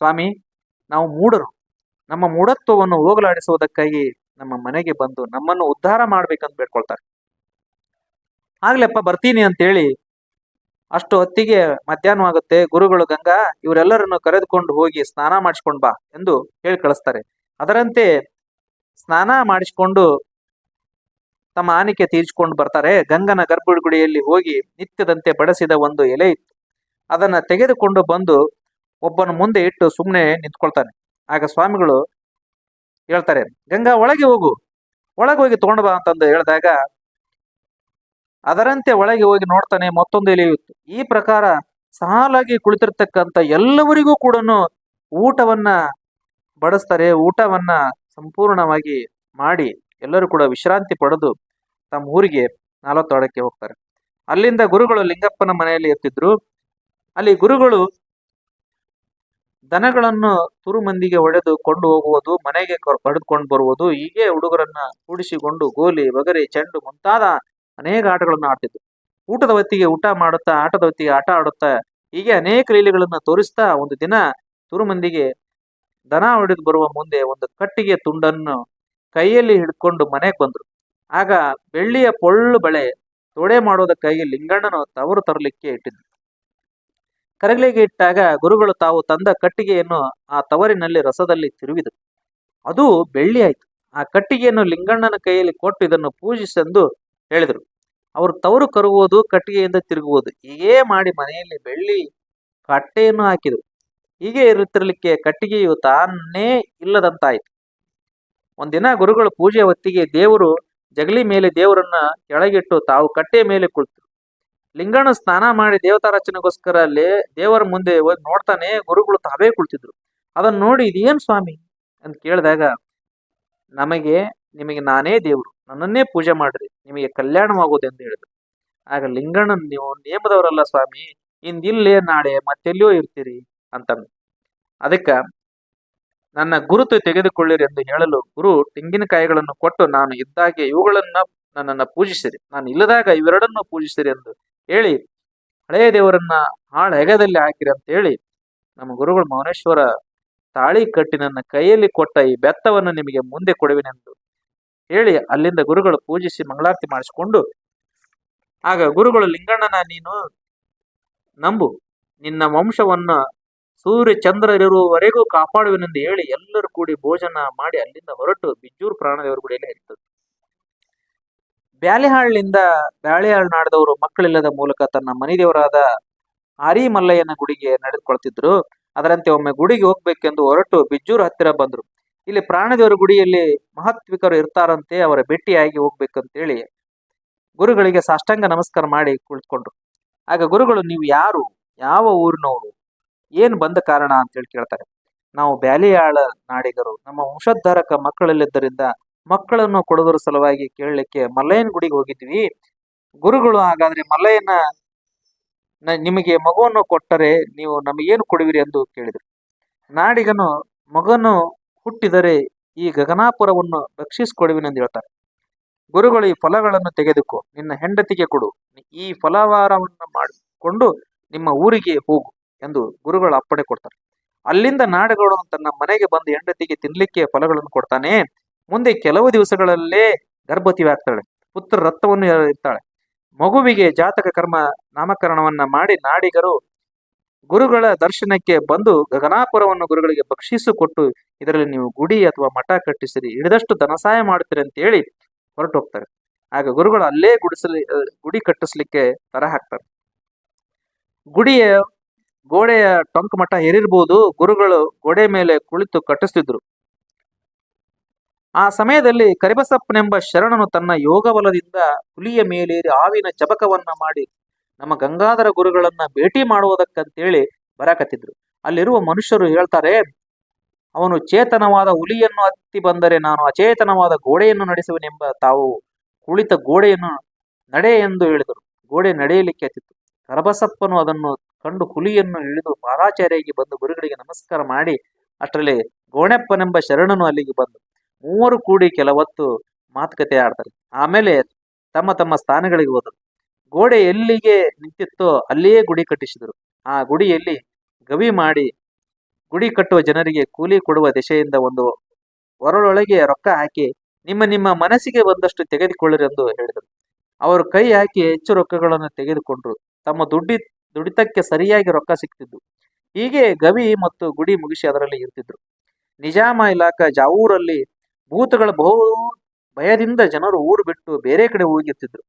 A: ಸ್ವಾಮಿ, ನಾವು ಮೂಡರು ನಮ್ಮ ಮೂಢತ್ವವನ್ನು ಹೋಗಲಾಡಿಸುವುದಕ್ಕಾಗಿ ನಮ್ಮ ಮನೆಗೆ ಬಂದು ನಮ್ಮನ್ನು ಉದ್ಧಾರ ಮಾಡ್ಬೇಕಂತ ಬೇಡ್ಕೊಳ್ತಾರೆ. ಆಗ್ಲಪ್ಪ ಬರ್ತೀನಿ ಅಂತೇಳಿ ಅಷ್ಟು ಹೊತ್ತಿಗೆ ಮಧ್ಯಾಹ್ನವಾಗುತ್ತೆ ಗುರುಗಳು ಗಂಗಾ, ಇವರೆಲ್ಲರನ್ನು ಕರೆದುಕೊಂಡು ಹೋಗಿ ಸ್ನಾನ ಮಾಡಿಸ್ಕೊಂಡ್ ಬಾ ಎಂದು ಹೇಳಿ ಕಳಿಸ್ತಾರೆ. ಅದರಂತೆ ಸ್ನಾನ ಮಾಡಿಸಿಕೊಂಡು ತಮ್ಮ ಆನಿಕೆ ತೀರಿಸಿಕೊಂಡು ಬರ್ತಾರೆ. ಗಂಗನ ಗರ್ಭಗುಡಿಯಲ್ಲಿ ಹೋಗಿ ನಿತ್ಯದಂತೆ ಬಡಿಸಿದ ಒಂದು ಎಲೆ ಇತ್ತು. ಅದನ್ನ ತೆಗೆದುಕೊಂಡು ಬಂದು ಒಬ್ಬನ ಮುಂದೆ ಇಟ್ಟು ಸುಮ್ಮನೆ ನಿಂತ್ಕೊಳ್ತಾನೆ. ಆಗ ಸ್ವಾಮಿಗಳು ಹೇಳ್ತಾರೆ, ಗಂಗಾ, ಒಳಗೆ ಹೋಗು. ಒಳಗೆ ಹೋಗಿ ತಗೊಂಡು ಬಾ ಅಂತಂದು ಹೇಳಿದಾಗ ಅದರಂತೆ ಒಳಗೆ ಹೋಗಿ ನೋಡ್ತಾನೆ ಮತ್ತೊಂದು ಎಲೆಯುತ್ತು ಈ ಪ್ರಕಾರ ಸಾಲಾಗಿ ಕುಳಿತಿರ್ತಕ್ಕಂಥ ಎಲ್ಲವರಿಗೂ ಕೂಡ ಊಟವನ್ನ ಬಡಿಸ್ತಾರೆ, ಊಟವನ್ನ ಸಂಪೂರ್ಣವಾಗಿ ಮಾಡಿ ಎಲ್ಲರೂ ಕೂಡ ವಿಶ್ರಾಂತಿ ಪಡೆದು ತಮ್ಮ ಊರಿಗೆ ನಾಲತ್ತೋಡಕ್ಕೆ ಹೋಗ್ತಾರೆ. ಅಲ್ಲಿಂದ ಗುರುಗಳು ಲಿಂಗಪ್ಪನ ಮನೆಯಲ್ಲಿ ಇರ್ತಿದ್ರು ಅಲ್ಲಿ ಗುರುಗಳು ದನಗಳನ್ನು ತುರು ಮಂದಿಗೆ ಒಡೆದು ಕೊಂಡು ಹೋಗುವುದು, ಮನೆಗೆ ಪಡೆದುಕೊಂಡು ಬರುವುದು, ಹೀಗೆ ಹುಡುಗರನ್ನ ಕೂಡಿಸಿಕೊಂಡು ಗೋಲಿ, ಬಗರಿ, ಚೆಂಡು ಮುಂತಾದ ಅನೇಕ ಆಟಗಳನ್ನು ಆಡ್ತಿದ್ರು ಊಟದ ಹೊತ್ತಿಗೆ ಊಟ ಮಾಡುತ್ತಾ, ಆಟದ ಹೊತ್ತಿಗೆ ಆಟ ಆಡುತ್ತಾ, ಹೀಗೆ ಅನೇಕ ಲೀಲೆಗಳನ್ನ ತೋರಿಸ್ತಾ ಒಂದು ದಿನ ತುರುಮಂದಿಗೆ ದನ ಹೊಡೆದು ಬರುವ ಮುಂದೆ ಒಂದು ಕಟ್ಟಿಗೆ ತುಂಡನ್ನು ಕೈಯಲ್ಲಿ ಹಿಡ್ಕೊಂಡು ಮನೆಗೆ ಬಂದ್ರು. ಆಗ ಬೆಳ್ಳಿಯ ಪೊಳ್ಳು ಬಳೆ ತೊಡೆ ಮಾಡೋದಕ್ಕಾಗಿ ಲಿಂಗಣ್ಣನ ತವರು ತರಲಿಕ್ಕೆ ಇಟ್ಟಿದ್ರು ಕರಗಲಿಗೆ ಇಟ್ಟಾಗ ಗುರುಗಳು ತಾವು ತಂದ ಕಟ್ಟಿಗೆಯನ್ನು ಆ ತವರಿನಲ್ಲಿ ರಸದಲ್ಲಿ ತಿರುವಿದರು ಅದು ಬೆಳ್ಳಿ ಆಯ್ತು. ಆ ಕಟ್ಟಿಗೆಯನ್ನು ಲಿಂಗಣ್ಣನ ಕೈಯಲ್ಲಿ ಕೊಟ್ಟು ಇದನ್ನು ಪೂಜಿಸೆಂದು ಹೇಳಿದರು. ಅವರು ತವರು ಕರುವುದು, ಕಟ್ಟಿಗೆಯಿಂದ ತಿರುಗುವುದು, ಹೀಗೇ ಮಾಡಿ ಮನೆಯಲ್ಲಿ ಬೆಳ್ಳಿ ಕಟ್ಟೆಯನ್ನು ಹಾಕಿದರು. ಹೀಗೆ ಇರುತ್ತಿರಲಿಕ್ಕೆ ಕಟ್ಟಿಗೆಯು ತಾನೇ ಇಲ್ಲದಂತಾಯಿತು. ಒಂದಿನ ಗುರುಗಳು ಪೂಜೆಯ ಹೊತ್ತಿಗೆ ದೇವರು ಜಗಲಿ ಮೇಲೆ ದೇವರನ್ನ ಕೆಳಗಿಟ್ಟು ತಾವು ಕಟ್ಟೆಯ ಮೇಲೆ ಕುಳಿತರು. ಲಿಂಗಣ್ಣ ಸ್ನಾನ ಮಾಡಿ ದೇವತಾರಚನೆಗೋಸ್ಕರ ಅಲ್ಲಿ ದೇವರ ಮುಂದೆ ನೋಡ್ತಾನೆ ಗುರುಗಳು ತಾವೇ ಕುಳಿತಿದ್ರು. ಅದನ್ನ ನೋಡಿ ಇದೇನು ಸ್ವಾಮಿ? ಅಂತ ಕೇಳಿದಾಗ, ನಮಗೆ ನಿಮಗೆ ನಾನೇ ದೇವರು, ನನ್ನನ್ನೇ ಪೂಜೆ ಮಾಡ್ರಿ, ನಿಮಗೆ ಕಲ್ಯಾಣವಾಗೋದು ಎಂದು ಹೇಳಿದ್ರು. ಆಗ ಲಿಂಗಣ್ಣನ, ನೀವು ನೇಮದವರಲ್ಲ ಸ್ವಾಮಿ, ಇಂದಿಲ್ಲೇ ನಾಳೆ ಮತ್ತೆಲ್ಲಿಯೋ ಇರ್ತೀರಿ ಅಂತಂದು. ಅದಕ್ಕ, ನನ್ನ ಗುರುತು ತೆಗೆದುಕೊಳ್ಳಿರಿ ಎಂದು ಹೇಳಲು ಗುರು ತೆಂಗಿನಕಾಯಿಗಳನ್ನು ಕೊಟ್ಟು ನಾನು ಇದ್ದಾಗೆ ಇವುಗಳನ್ನ ನನ್ನನ್ನು ಪೂಜಿಸಿರಿ, ನಾನು ಇಲ್ಲದಾಗ ಇವೆರಡನ್ನೂ ಪೂಜಿಸಿರಿ ಎಂದು ಹೇಳಿ ಹಳೆಯ ದೇವರನ್ನ ಹಾಳ ಹೆಗದಲ್ಲಿ ಹಾಕಿರಿ ಅಂತ ಹೇಳಿ, ನಮ್ಮ ಗುರುಗಳು ಮೌನೇಶ್ವರ ತಾಳಿ ಕಟ್ಟಿ ನನ್ನ ಕೈಯಲ್ಲಿ ಕೊಟ್ಟ ಈ ಬೆತ್ತವನ್ನು ನಿಮಗೆ ಮುಂದೆ ಕೊಡುವೆನೆಂದು ಹೇಳಿ ಅಲ್ಲಿಂದ ಗುರುಗಳು ಪೂಜಿಸಿ ಮಂಗಳಾರತಿ ಮಾಡಿಸಿಕೊಂಡು, ಆಗ ಗುರುಗಳು ಲಿಂಗಣ್ಣನ ನೀನು ನಂಬು, ನಿನ್ನ ವಂಶವನ್ನ ಸೂರ್ಯ ಚಂದ್ರರಿರುವವರೆಗೂ ಕಾಪಾಡುವೆನೆಂದು ಹೇಳಿ ಎಲ್ಲರೂ ಕೂಡಿ ಭೋಜನ ಮಾಡಿ ಅಲ್ಲಿಂದ ಹೊರಟು ಬಿಜ್ಜೂರು ಪ್ರಾಣದೇವರ ಗುಡಿಯಲ್ಲಿ ಇರ್ತದೆ ಬ್ಯಾಲಿಹಾಳ್ನಿಂದ ಬ್ಯಾಳಿಹಾಳ್ ನಾಡದವರು ಮಕ್ಕಳಿಲ್ಲದ ಮೂಲಕ ತನ್ನ ಮನಿದೇವರಾದ ಆರಿ ಮಲ್ಲಯ್ಯನ ಗುಡಿಗೆ ನಡೆದುಕೊಳ್ತಿದ್ರು. ಅದರಂತೆ ಒಮ್ಮೆ ಗುಡಿಗೆ ಹೋಗ್ಬೇಕೆಂದು ಹೊರಟು ಬಿಜ್ಜೂರು ಹತ್ತಿರ ಬಂದ್ರು. ಇಲ್ಲಿ ಪ್ರಾಣದೇವರ ಗುಡಿಯಲ್ಲಿ ಮಹತ್ವಿಕರು ಇರ್ತಾರಂತೆ, ಅವರ ಭೇಟಿಯಾಗಿ ಹೋಗ್ಬೇಕಂತೇಳಿ ಗುರುಗಳಿಗೆ ಸಾಷ್ಟಾಂಗ ನಮಸ್ಕಾರ ಮಾಡಿ ಕುಳಿತುಕೊಂಡ್ರು. ಆಗ ಗುರುಗಳು, ನೀವು ಯಾರು? ಯಾವ ಊರಿನವರು? ಏನ್ ಬಂದ ಕಾರಣ? ಅಂತೇಳಿ ಕೇಳ್ತಾರೆ. ನಾವು ಬ್ಯಾಲಿಯಾಳ ನಾಡಿಗರು, ನಮ್ಮ ವಂಶೋದ್ಧಾರಕ ಮಕ್ಕಳಲ್ಲಿದ್ದರಿಂದ ಮಕ್ಕಳನ್ನು ಕೊಡೋದ್ರ ಸಲುವಾಗಿ ಕೇಳಲಿಕ್ಕೆ ಮಲ್ಲಯ್ಯನ ಗುಡಿಗೆ ಹೋಗಿದ್ವಿ. ಗುರುಗಳು, ಹಾಗಾದ್ರೆ ಮಲ್ಲಯ್ಯನ ನಿಮಗೆ ಮಗುವನ್ನು ಕೊಟ್ಟರೆ ನೀವು ನಮಗೇನು ಕೊಡುವಿರಿ ಎಂದು ಕೇಳಿದರು. ನಾಡಿಗನು ಮಗನು ಹುಟ್ಟಿದರೆ ಈ ಗಗನಾಪುರವನ್ನು ರಕ್ಷಿಸಿಕೊಡುವಿನೆಂದು ಹೇಳ್ತಾರೆ. ಗುರುಗಳು, ಈ ಫಲಗಳನ್ನು ತೆಗೆದುಕೋ, ನಿನ್ನ ಹೆಂಡತಿಗೆ ಕೊಡು, ಈ ಫಲವಾರವನ್ನು ಮಾಡಿಕೊಂಡು ನಿಮ್ಮ ಊರಿಗೆ ಹೋಗು ಎಂದು ಗುರುಗಳು ಅಪ್ಪಣೆ ಕೊಡ್ತಾರೆ. ಅಲ್ಲಿಂದ ನಾಡುಗಳು ತನ್ನ ಮನೆಗೆ ಬಂದು ಹೆಂಡತಿಗೆ ತಿನ್ಲಿಕ್ಕೆ ಫಲಗಳನ್ನು ಕೊಡ್ತಾನೆ. ಮುಂದೆ ಕೆಲವು ದಿವಸಗಳಲ್ಲೇ ಗರ್ಭವತಿ ಆಗ್ತಾಳೆ, ಪುತ್ರ ರಕ್ತವನ್ನು ಇರ್ತಾಳೆ. ಮಗುವಿಗೆ ಜಾತಕ ಕರ್ಮ ನಾಮಕರಣವನ್ನ ಮಾಡಿ ನಾಡಿಗರು ಗುರುಗಳ ದರ್ಶನಕ್ಕೆ ಬಂದು ಗಗನಾಪುರವನ್ನು ಗುರುಗಳಿಗೆ ಭಕ್ಷಿಸಿಕೊಟ್ಟು ಇದರಲ್ಲಿ ನೀವು ಗುಡಿ ಅಥವಾ ಮಠ ಕಟ್ಟಿಸಿರಿ, ಹಿಡಿದಷ್ಟು ಧನಸಹಾಯ ಮಾಡ್ತೀರಿ ಅಂತ ಹೇಳಿ ಹೊರಟು ಹೋಗ್ತಾರೆ ಆಗ ಗುರುಗಳು ಅಲ್ಲೇ ಗುಡಿಸಲಿ ಗುಡಿ ಕಟ್ಟಿಸ್ಲಿಕ್ಕೆ ತರ ಹಾಕ್ತಾರೆ. ಗುಡಿಯ ಗೋಡೆಯ ಟೊಂಕ ಮಠ ಹೇರಿರ್ಬೋದು ಗುರುಗಳು ಗೋಡೆ ಮೇಲೆ ಕುಳಿತು ಕಟ್ಟಿಸ್ತಿದ್ರು. ಆ ಸಮಯದಲ್ಲಿ ಕರಿಬಸಪ್ಪನೆಂಬ ಶರಣನು ತನ್ನ ಯೋಗ ಬಲದಿಂದ ಹುಲಿಯ ಮೇಲೇರಿ, ಆವಿನ ಚಬಕವನ್ನ ಮಾಡಿ ನಮ್ಮ ಗಂಗಾಧರ ಗುರುಗಳನ್ನ ಭೇಟಿ ಮಾಡುವುದಕ್ಕಂತೇಳಿ ಬರಕತ್ತಿದ್ರು. ಅಲ್ಲಿರುವ ಮನುಷ್ಯರು ಹೇಳ್ತಾರೆ, ಅವನು ಚೇತನವಾದ ಹುಲಿಯನ್ನು ಹತ್ತಿ ಬಂದರೆ ನಾನು ಅಚೇತನವಾದ ಗೋಡೆಯನ್ನು ನಡೆಸುವನೆಂಬ ತಾವು ಕುಳಿತ ಗೋಡೆಯನ್ನು ನಡೆ ಎಂದು ಹೇಳಿದರು. ಗೋಡೆ ನಡೆಯಲಿಕ್ಕೆ ಹತ್ತಿತ್ತು. ಕರಬಸಪ್ಪನು ಅದನ್ನು ಕಂಡು ಹುಲಿಯನ್ನು ಇಳಿದು ಪಾದಾಚಾರ್ಯಾಗಿ ಬಂದು ಗುರುಗಳಿಗೆ ನಮಸ್ಕಾರ ಮಾಡಿ, ಅಷ್ಟರಲ್ಲಿ ಗೋಣೆಪ್ಪನೆಂಬ ಶರಣನು ಅಲ್ಲಿಗೆ ಬಂದು ಮೂವರು ಕೂಡಿ ಕೆಲವತ್ತು ಮಾತುಕತೆ ಆಡ್ತಾರೆ. ಆಮೇಲೆ ತಮ್ಮ ತಮ್ಮ ಸ್ಥಾನಗಳಿಗೆ ಹೋದರು. ಗೋಡೆ ಎಲ್ಲಿಗೆ ನಿಂತಿತ್ತೋ ಅಲ್ಲಿಯೇ ಗುಡಿ ಕಟ್ಟಿಸಿದರು. ಆ ಗುಡಿಯಲ್ಲಿ ಗವಿ ಮಾಡಿ ಗುಡಿ ಕಟ್ಟುವ ಜನರಿಗೆ ಕೂಲಿ ಕೊಡುವ ದಿಶೆಯಿಂದ ಒಂದು ಹೊರಳೊಳಗೆ ರೊಕ್ಕ ಹಾಕಿ ನಿಮ್ಮ ನಿಮ್ಮ ಮನಸ್ಸಿಗೆ ಬಂದಷ್ಟು ತೆಗೆದುಕೊಳ್ಳಿರಿ ಎಂದು ಹೇಳಿದರು. ಅವರು ಕೈ ಹಾಕಿ ಹೆಚ್ಚು ರೊಕ್ಕಗಳನ್ನು ತೆಗೆದುಕೊಂಡ್ರು. ತಮ್ಮ ದುಡ್ಡಿ ದುಡಿತಕ್ಕೆ ಸರಿಯಾಗಿ ರೊಕ್ಕ ಸಿಕ್ತಿದ್ದು ಹೀಗೆ ಗವಿ ಮತ್ತು ಗುಡಿ ಮುಗಿಸಿ ಅದರಲ್ಲಿ ಇರ್ತಿದ್ರು ನಿಜಾಮ ಇಲಾಖಾ ಜಾವೂರಲ್ಲಿ ಭೂತಗಳ ಬಹು ಭಯದಿಂದ ಜನರು ಊರು ಬಿಟ್ಟು ಬೇರೆ ಕಡೆ ಹೋಗಿರ್ತಿದ್ರು.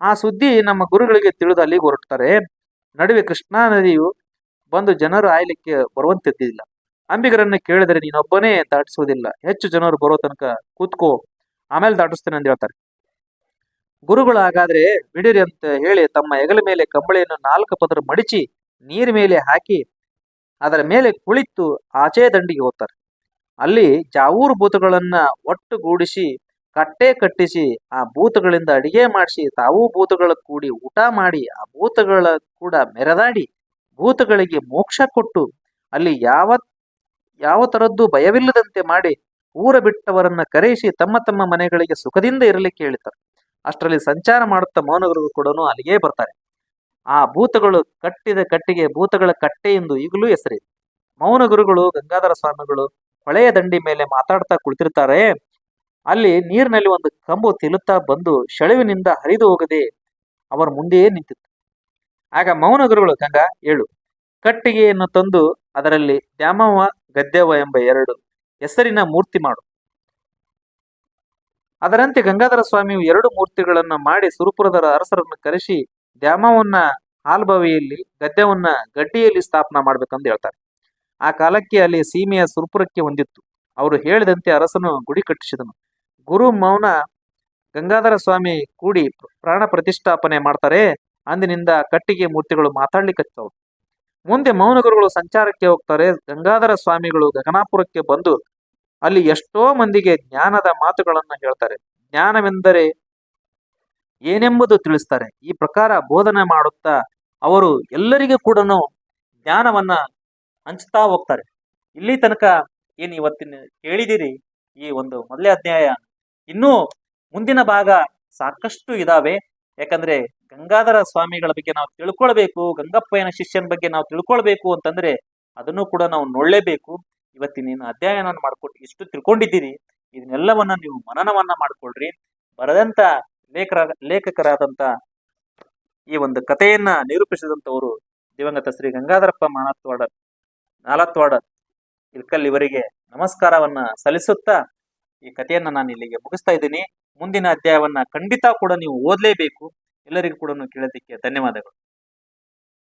A: ಆ ಸುದ್ದಿ ನಮ್ಮ ಗುರುಗಳಿಗೆ ತಿಳಿದು ಅಲ್ಲಿಗೆ ಹೊರಡ್ತಾರೆ. ನಡುವೆ ಕೃಷ್ಣಾ ನದಿಯು ಬಂದು ಜನರು ಆಯ್ಲಿಕ್ಕೆ ಬರುವಂತಿದ್ದಿಲ್ಲ ಅಂಬಿಗರನ್ನು ಕೇಳಿದರೆ, ನೀನೊಬ್ಬನೇ ದಾಟಿಸುವುದಿಲ್ಲ. ಹೆಚ್ಚು ಜನರು ಬರೋ ತನಕ ಕೂತ್ಕೋ. ಆಮೇಲೆ ದಾಟಿಸ್ತೇನೆ ಅಂತ ಹೇಳ್ತಾರೆ. ಗುರುಗಳು ಹಾಗಾದ್ರೆ, ಬಿಡಿರಿ ಅಂತ ಹೇಳಿ ತಮ್ಮ ಹೆಗಲ ಮೇಲೆ ಕಂಬಳಿಯನ್ನು ನಾಲ್ಕು ಪದರ ಮಡಿಚಿ ನೀರ್ ಮೇಲೆ ಹಾಕಿ ಅದರ ಮೇಲೆ ಕುಳಿತು ಆಚೆ ದಂಡಿಗೆ ಹೋಗ್ತಾರೆ. ಅಲ್ಲಿ ಜಾವೂರು ಭೂತಗಳನ್ನ ಒಟ್ಟುಗೂಡಿಸಿ ಕಟ್ಟೆ ಕಟ್ಟಿಸಿ, ಆ ಭೂತಗಳಿಂದ ಅಡಿಗೆ ಮಾಡಿಸಿ, ತಾವು ಭೂತಗಳ ಕೂಡಿ ಊಟ ಮಾಡಿ, ಆ ಭೂತಗಳ ಕೂಡ ಮೆರೆದಾಡಿ, ಭೂತಗಳಿಗೆ ಮೋಕ್ಷ ಕೊಟ್ಟು, ಅಲ್ಲಿ ಯಾವ ಯಾವ ತರದ್ದು ಭಯವಿಲ್ಲದಂತೆ ಮಾಡಿ, ಊರ ಬಿಟ್ಟವರನ್ನ ಕರೆಯಿಸಿ, ತಮ್ಮ ತಮ್ಮ ಮನೆಗಳಿಗೆ ಸುಖದಿಂದ ಇರಲಿಕ್ಕೆ ಹೇಳ್ತಾರೆ ಅಷ್ಟರಲ್ಲಿ ಸಂಚಾರ ಮಾಡುತ್ತಾ ಮೌನಗರು ಕೂಡ ಅಲ್ಲಿಗೆ ಬರ್ತಾರೆ. ಆ ಭೂತಗಳು ಕಟ್ಟಿದ ಕಟ್ಟಿಗೆ ಭೂತಗಳ ಕಟ್ಟೆ ಎಂದು ಈಗಲೂ ಹೆಸರಿದೆ. ಮೌನ ಗುರುಗಳು ಗಂಗಾಧರ ಸ್ವಾಮಿಗಳು, ಹೊಳೆಯ ದಂಡಿ ಮೇಲೆ ಮಾತಾಡ್ತಾ ಕುಳಿತಿರ್ತಾರೆ. ಅಲ್ಲಿ ನೀರಿನಲ್ಲಿ ಒಂದು ಕಂಬು ತಿಲುತ್ತಾ ಬಂದು ಸೆಳುವಿನಿಂದ ಹರಿದು ಹೋಗದೆ ಅವರ ಮುಂದೆಯೇ ನಿಂತಿತ್ತು. ಆಗ ಮೌನ ಗುರುಗಳು ಗಂಗಾ ಏಳು, ಕಟ್ಟಿಗೆಯನ್ನು ತಂದು ಅದರಲ್ಲಿ ದ್ಯಾಮವ್ವ ಗದ್ದೆವ್ವ ಎಂಬ ಎರಡು ಹೆಸರಿನ ಮೂರ್ತಿ ಮಾಡು. ಅದರಂತೆ ಗಂಗಾಧರ ಸ್ವಾಮಿಯು ಎರಡು ಮೂರ್ತಿಗಳನ್ನು ಮಾಡಿ ಸುರಪುರದ ಅರಸರನ್ನು ಕರೆಸಿ ದ್ಯಾಮವನ್ನ ಹಾಲ್ಬಾವಿಯಲ್ಲಿ ಗದ್ದೆವನ್ನ ಗಡ್ಡಿಯಲ್ಲಿ ಸ್ಥಾಪನಾ ಮಾಡ್ಬೇಕಂದು ಹೇಳ್ತಾರೆ. ಆ ಕಾಲಕ್ಕೆ ಅಲ್ಲಿ ಸೀಮೆಯ ಸುರಪುರಕ್ಕೆ ಹೊಂದಿತ್ತು. ಅವರು ಹೇಳಿದಂತೆ ಅರಸನು ಗುಡಿ ಕಟ್ಟಿಸಿದನು. ಗುರು ಮೌನ ಗಂಗಾಧರ ಸ್ವಾಮಿ ಕೂಡಿ ಪ್ರಾಣ ಪ್ರತಿಷ್ಠಾಪನೆ ಮಾಡ್ತಾರೆ. ಅಂದಿನಿಂದ ಕಟ್ಟಿಗೆ ಮೂರ್ತಿಗಳು ಮಾತಾಡ್ಲಿಕ್ಕತ್ತವು ಮುಂದೆ ಮೌನ ಗುರುಗಳು ಸಂಚಾರಕ್ಕೆ ಹೋಗ್ತಾರೆ. ಗಂಗಾಧರ ಸ್ವಾಮಿಗಳು ಗಗನಾಪುರಕ್ಕೆ ಬಂದು ಅಲ್ಲಿ ಎಷ್ಟೋ ಮಂದಿಗೆ ಜ್ಞಾನದ ಮಾತುಗಳನ್ನ ಹೇಳ್ತಾರೆ. ಜ್ಞಾನವೆಂದರೆ ಏನೆಂಬುದು ತಿಳಿಸ್ತಾರೆ. ಈ ಪ್ರಕಾರ ಬೋಧನೆ ಮಾಡುತ್ತಾ ಅವರು ಎಲ್ಲರಿಗೂ ಕೂಡ ಜ್ಞಾನವನ್ನ ಹಂಚ್ತಾ ಹೋಗ್ತಾರೆ. ಇಲ್ಲಿ ತನಕ ಏನು ಇವತ್ತಿನ ಕೇಳಿದಿರಿ? ಈ ಒಂದು ಮೊದಲೇ ಅಧ್ಯಾಯ ಇನ್ನೂ ಮುಂದಿನ ಭಾಗ ಸಾಕಷ್ಟು ಇದಾವೆ. ಯಾಕಂದ್ರೆ ಗಂಗಾಧರ ಸ್ವಾಮಿಗಳ ಬಗ್ಗೆ ನಾವು ತಿಳ್ಕೊಳ್ಬೇಕು, ಗಂಗಪ್ಪಯ್ಯನ ಶಿಷ್ಯನ ಬಗ್ಗೆ ನಾವು ತಿಳ್ಕೊಳ್ಬೇಕು ಅಂತಂದ್ರೆ ಅದನ್ನು ಕೂಡ ನಾವು ನೋಡ್ಲೇಬೇಕು. ಇವತ್ತಿನ ಅಧ್ಯಯನ ಮಾಡ್ಕೊಟ್ಟು ಇಷ್ಟು ತಿಳ್ಕೊಂಡಿದ್ದೀರಿ. ಇದನ್ನೆಲ್ಲವನ್ನ ನೀವು ಮನನವನ್ನ ಮಾಡ್ಕೊಳ್ರಿ. ಬರೆದಂತ ಲೇಖರ, ಲೇಖಕರಾದಂತ ಈ ಒಂದು ಕಥೆಯನ್ನ ನಿರೂಪಿಸಿದಂತವರು ದಿವಂಗತ ಶ್ರೀ ಗಂಗಾಧರಪ್ಪ ಮಾನತ್ವಾಡ ನಾಲತ್ವಾಡ ಇಲ್ಕಲ್ ಇವರಿಗೆ ನಮಸ್ಕಾರವನ್ನ ಸಲ್ಲಿಸುತ್ತಾ ಈ ಕಥೆಯನ್ನ ನಾನು ಇಲ್ಲಿಗೆ ಮುಗಿಸ್ತಾ ಇದ್ದೀನಿ. ಮುಂದಿನ ಅಧ್ಯಾಯವನ್ನ ಖಂಡಿತ ಕೂಡ ನೀವು ಓದಲೇಬೇಕು. ಎಲ್ಲರಿಗೂ ಕೂಡ ಕೇಳೋದಕ್ಕೆ ಧನ್ಯವಾದಗಳು.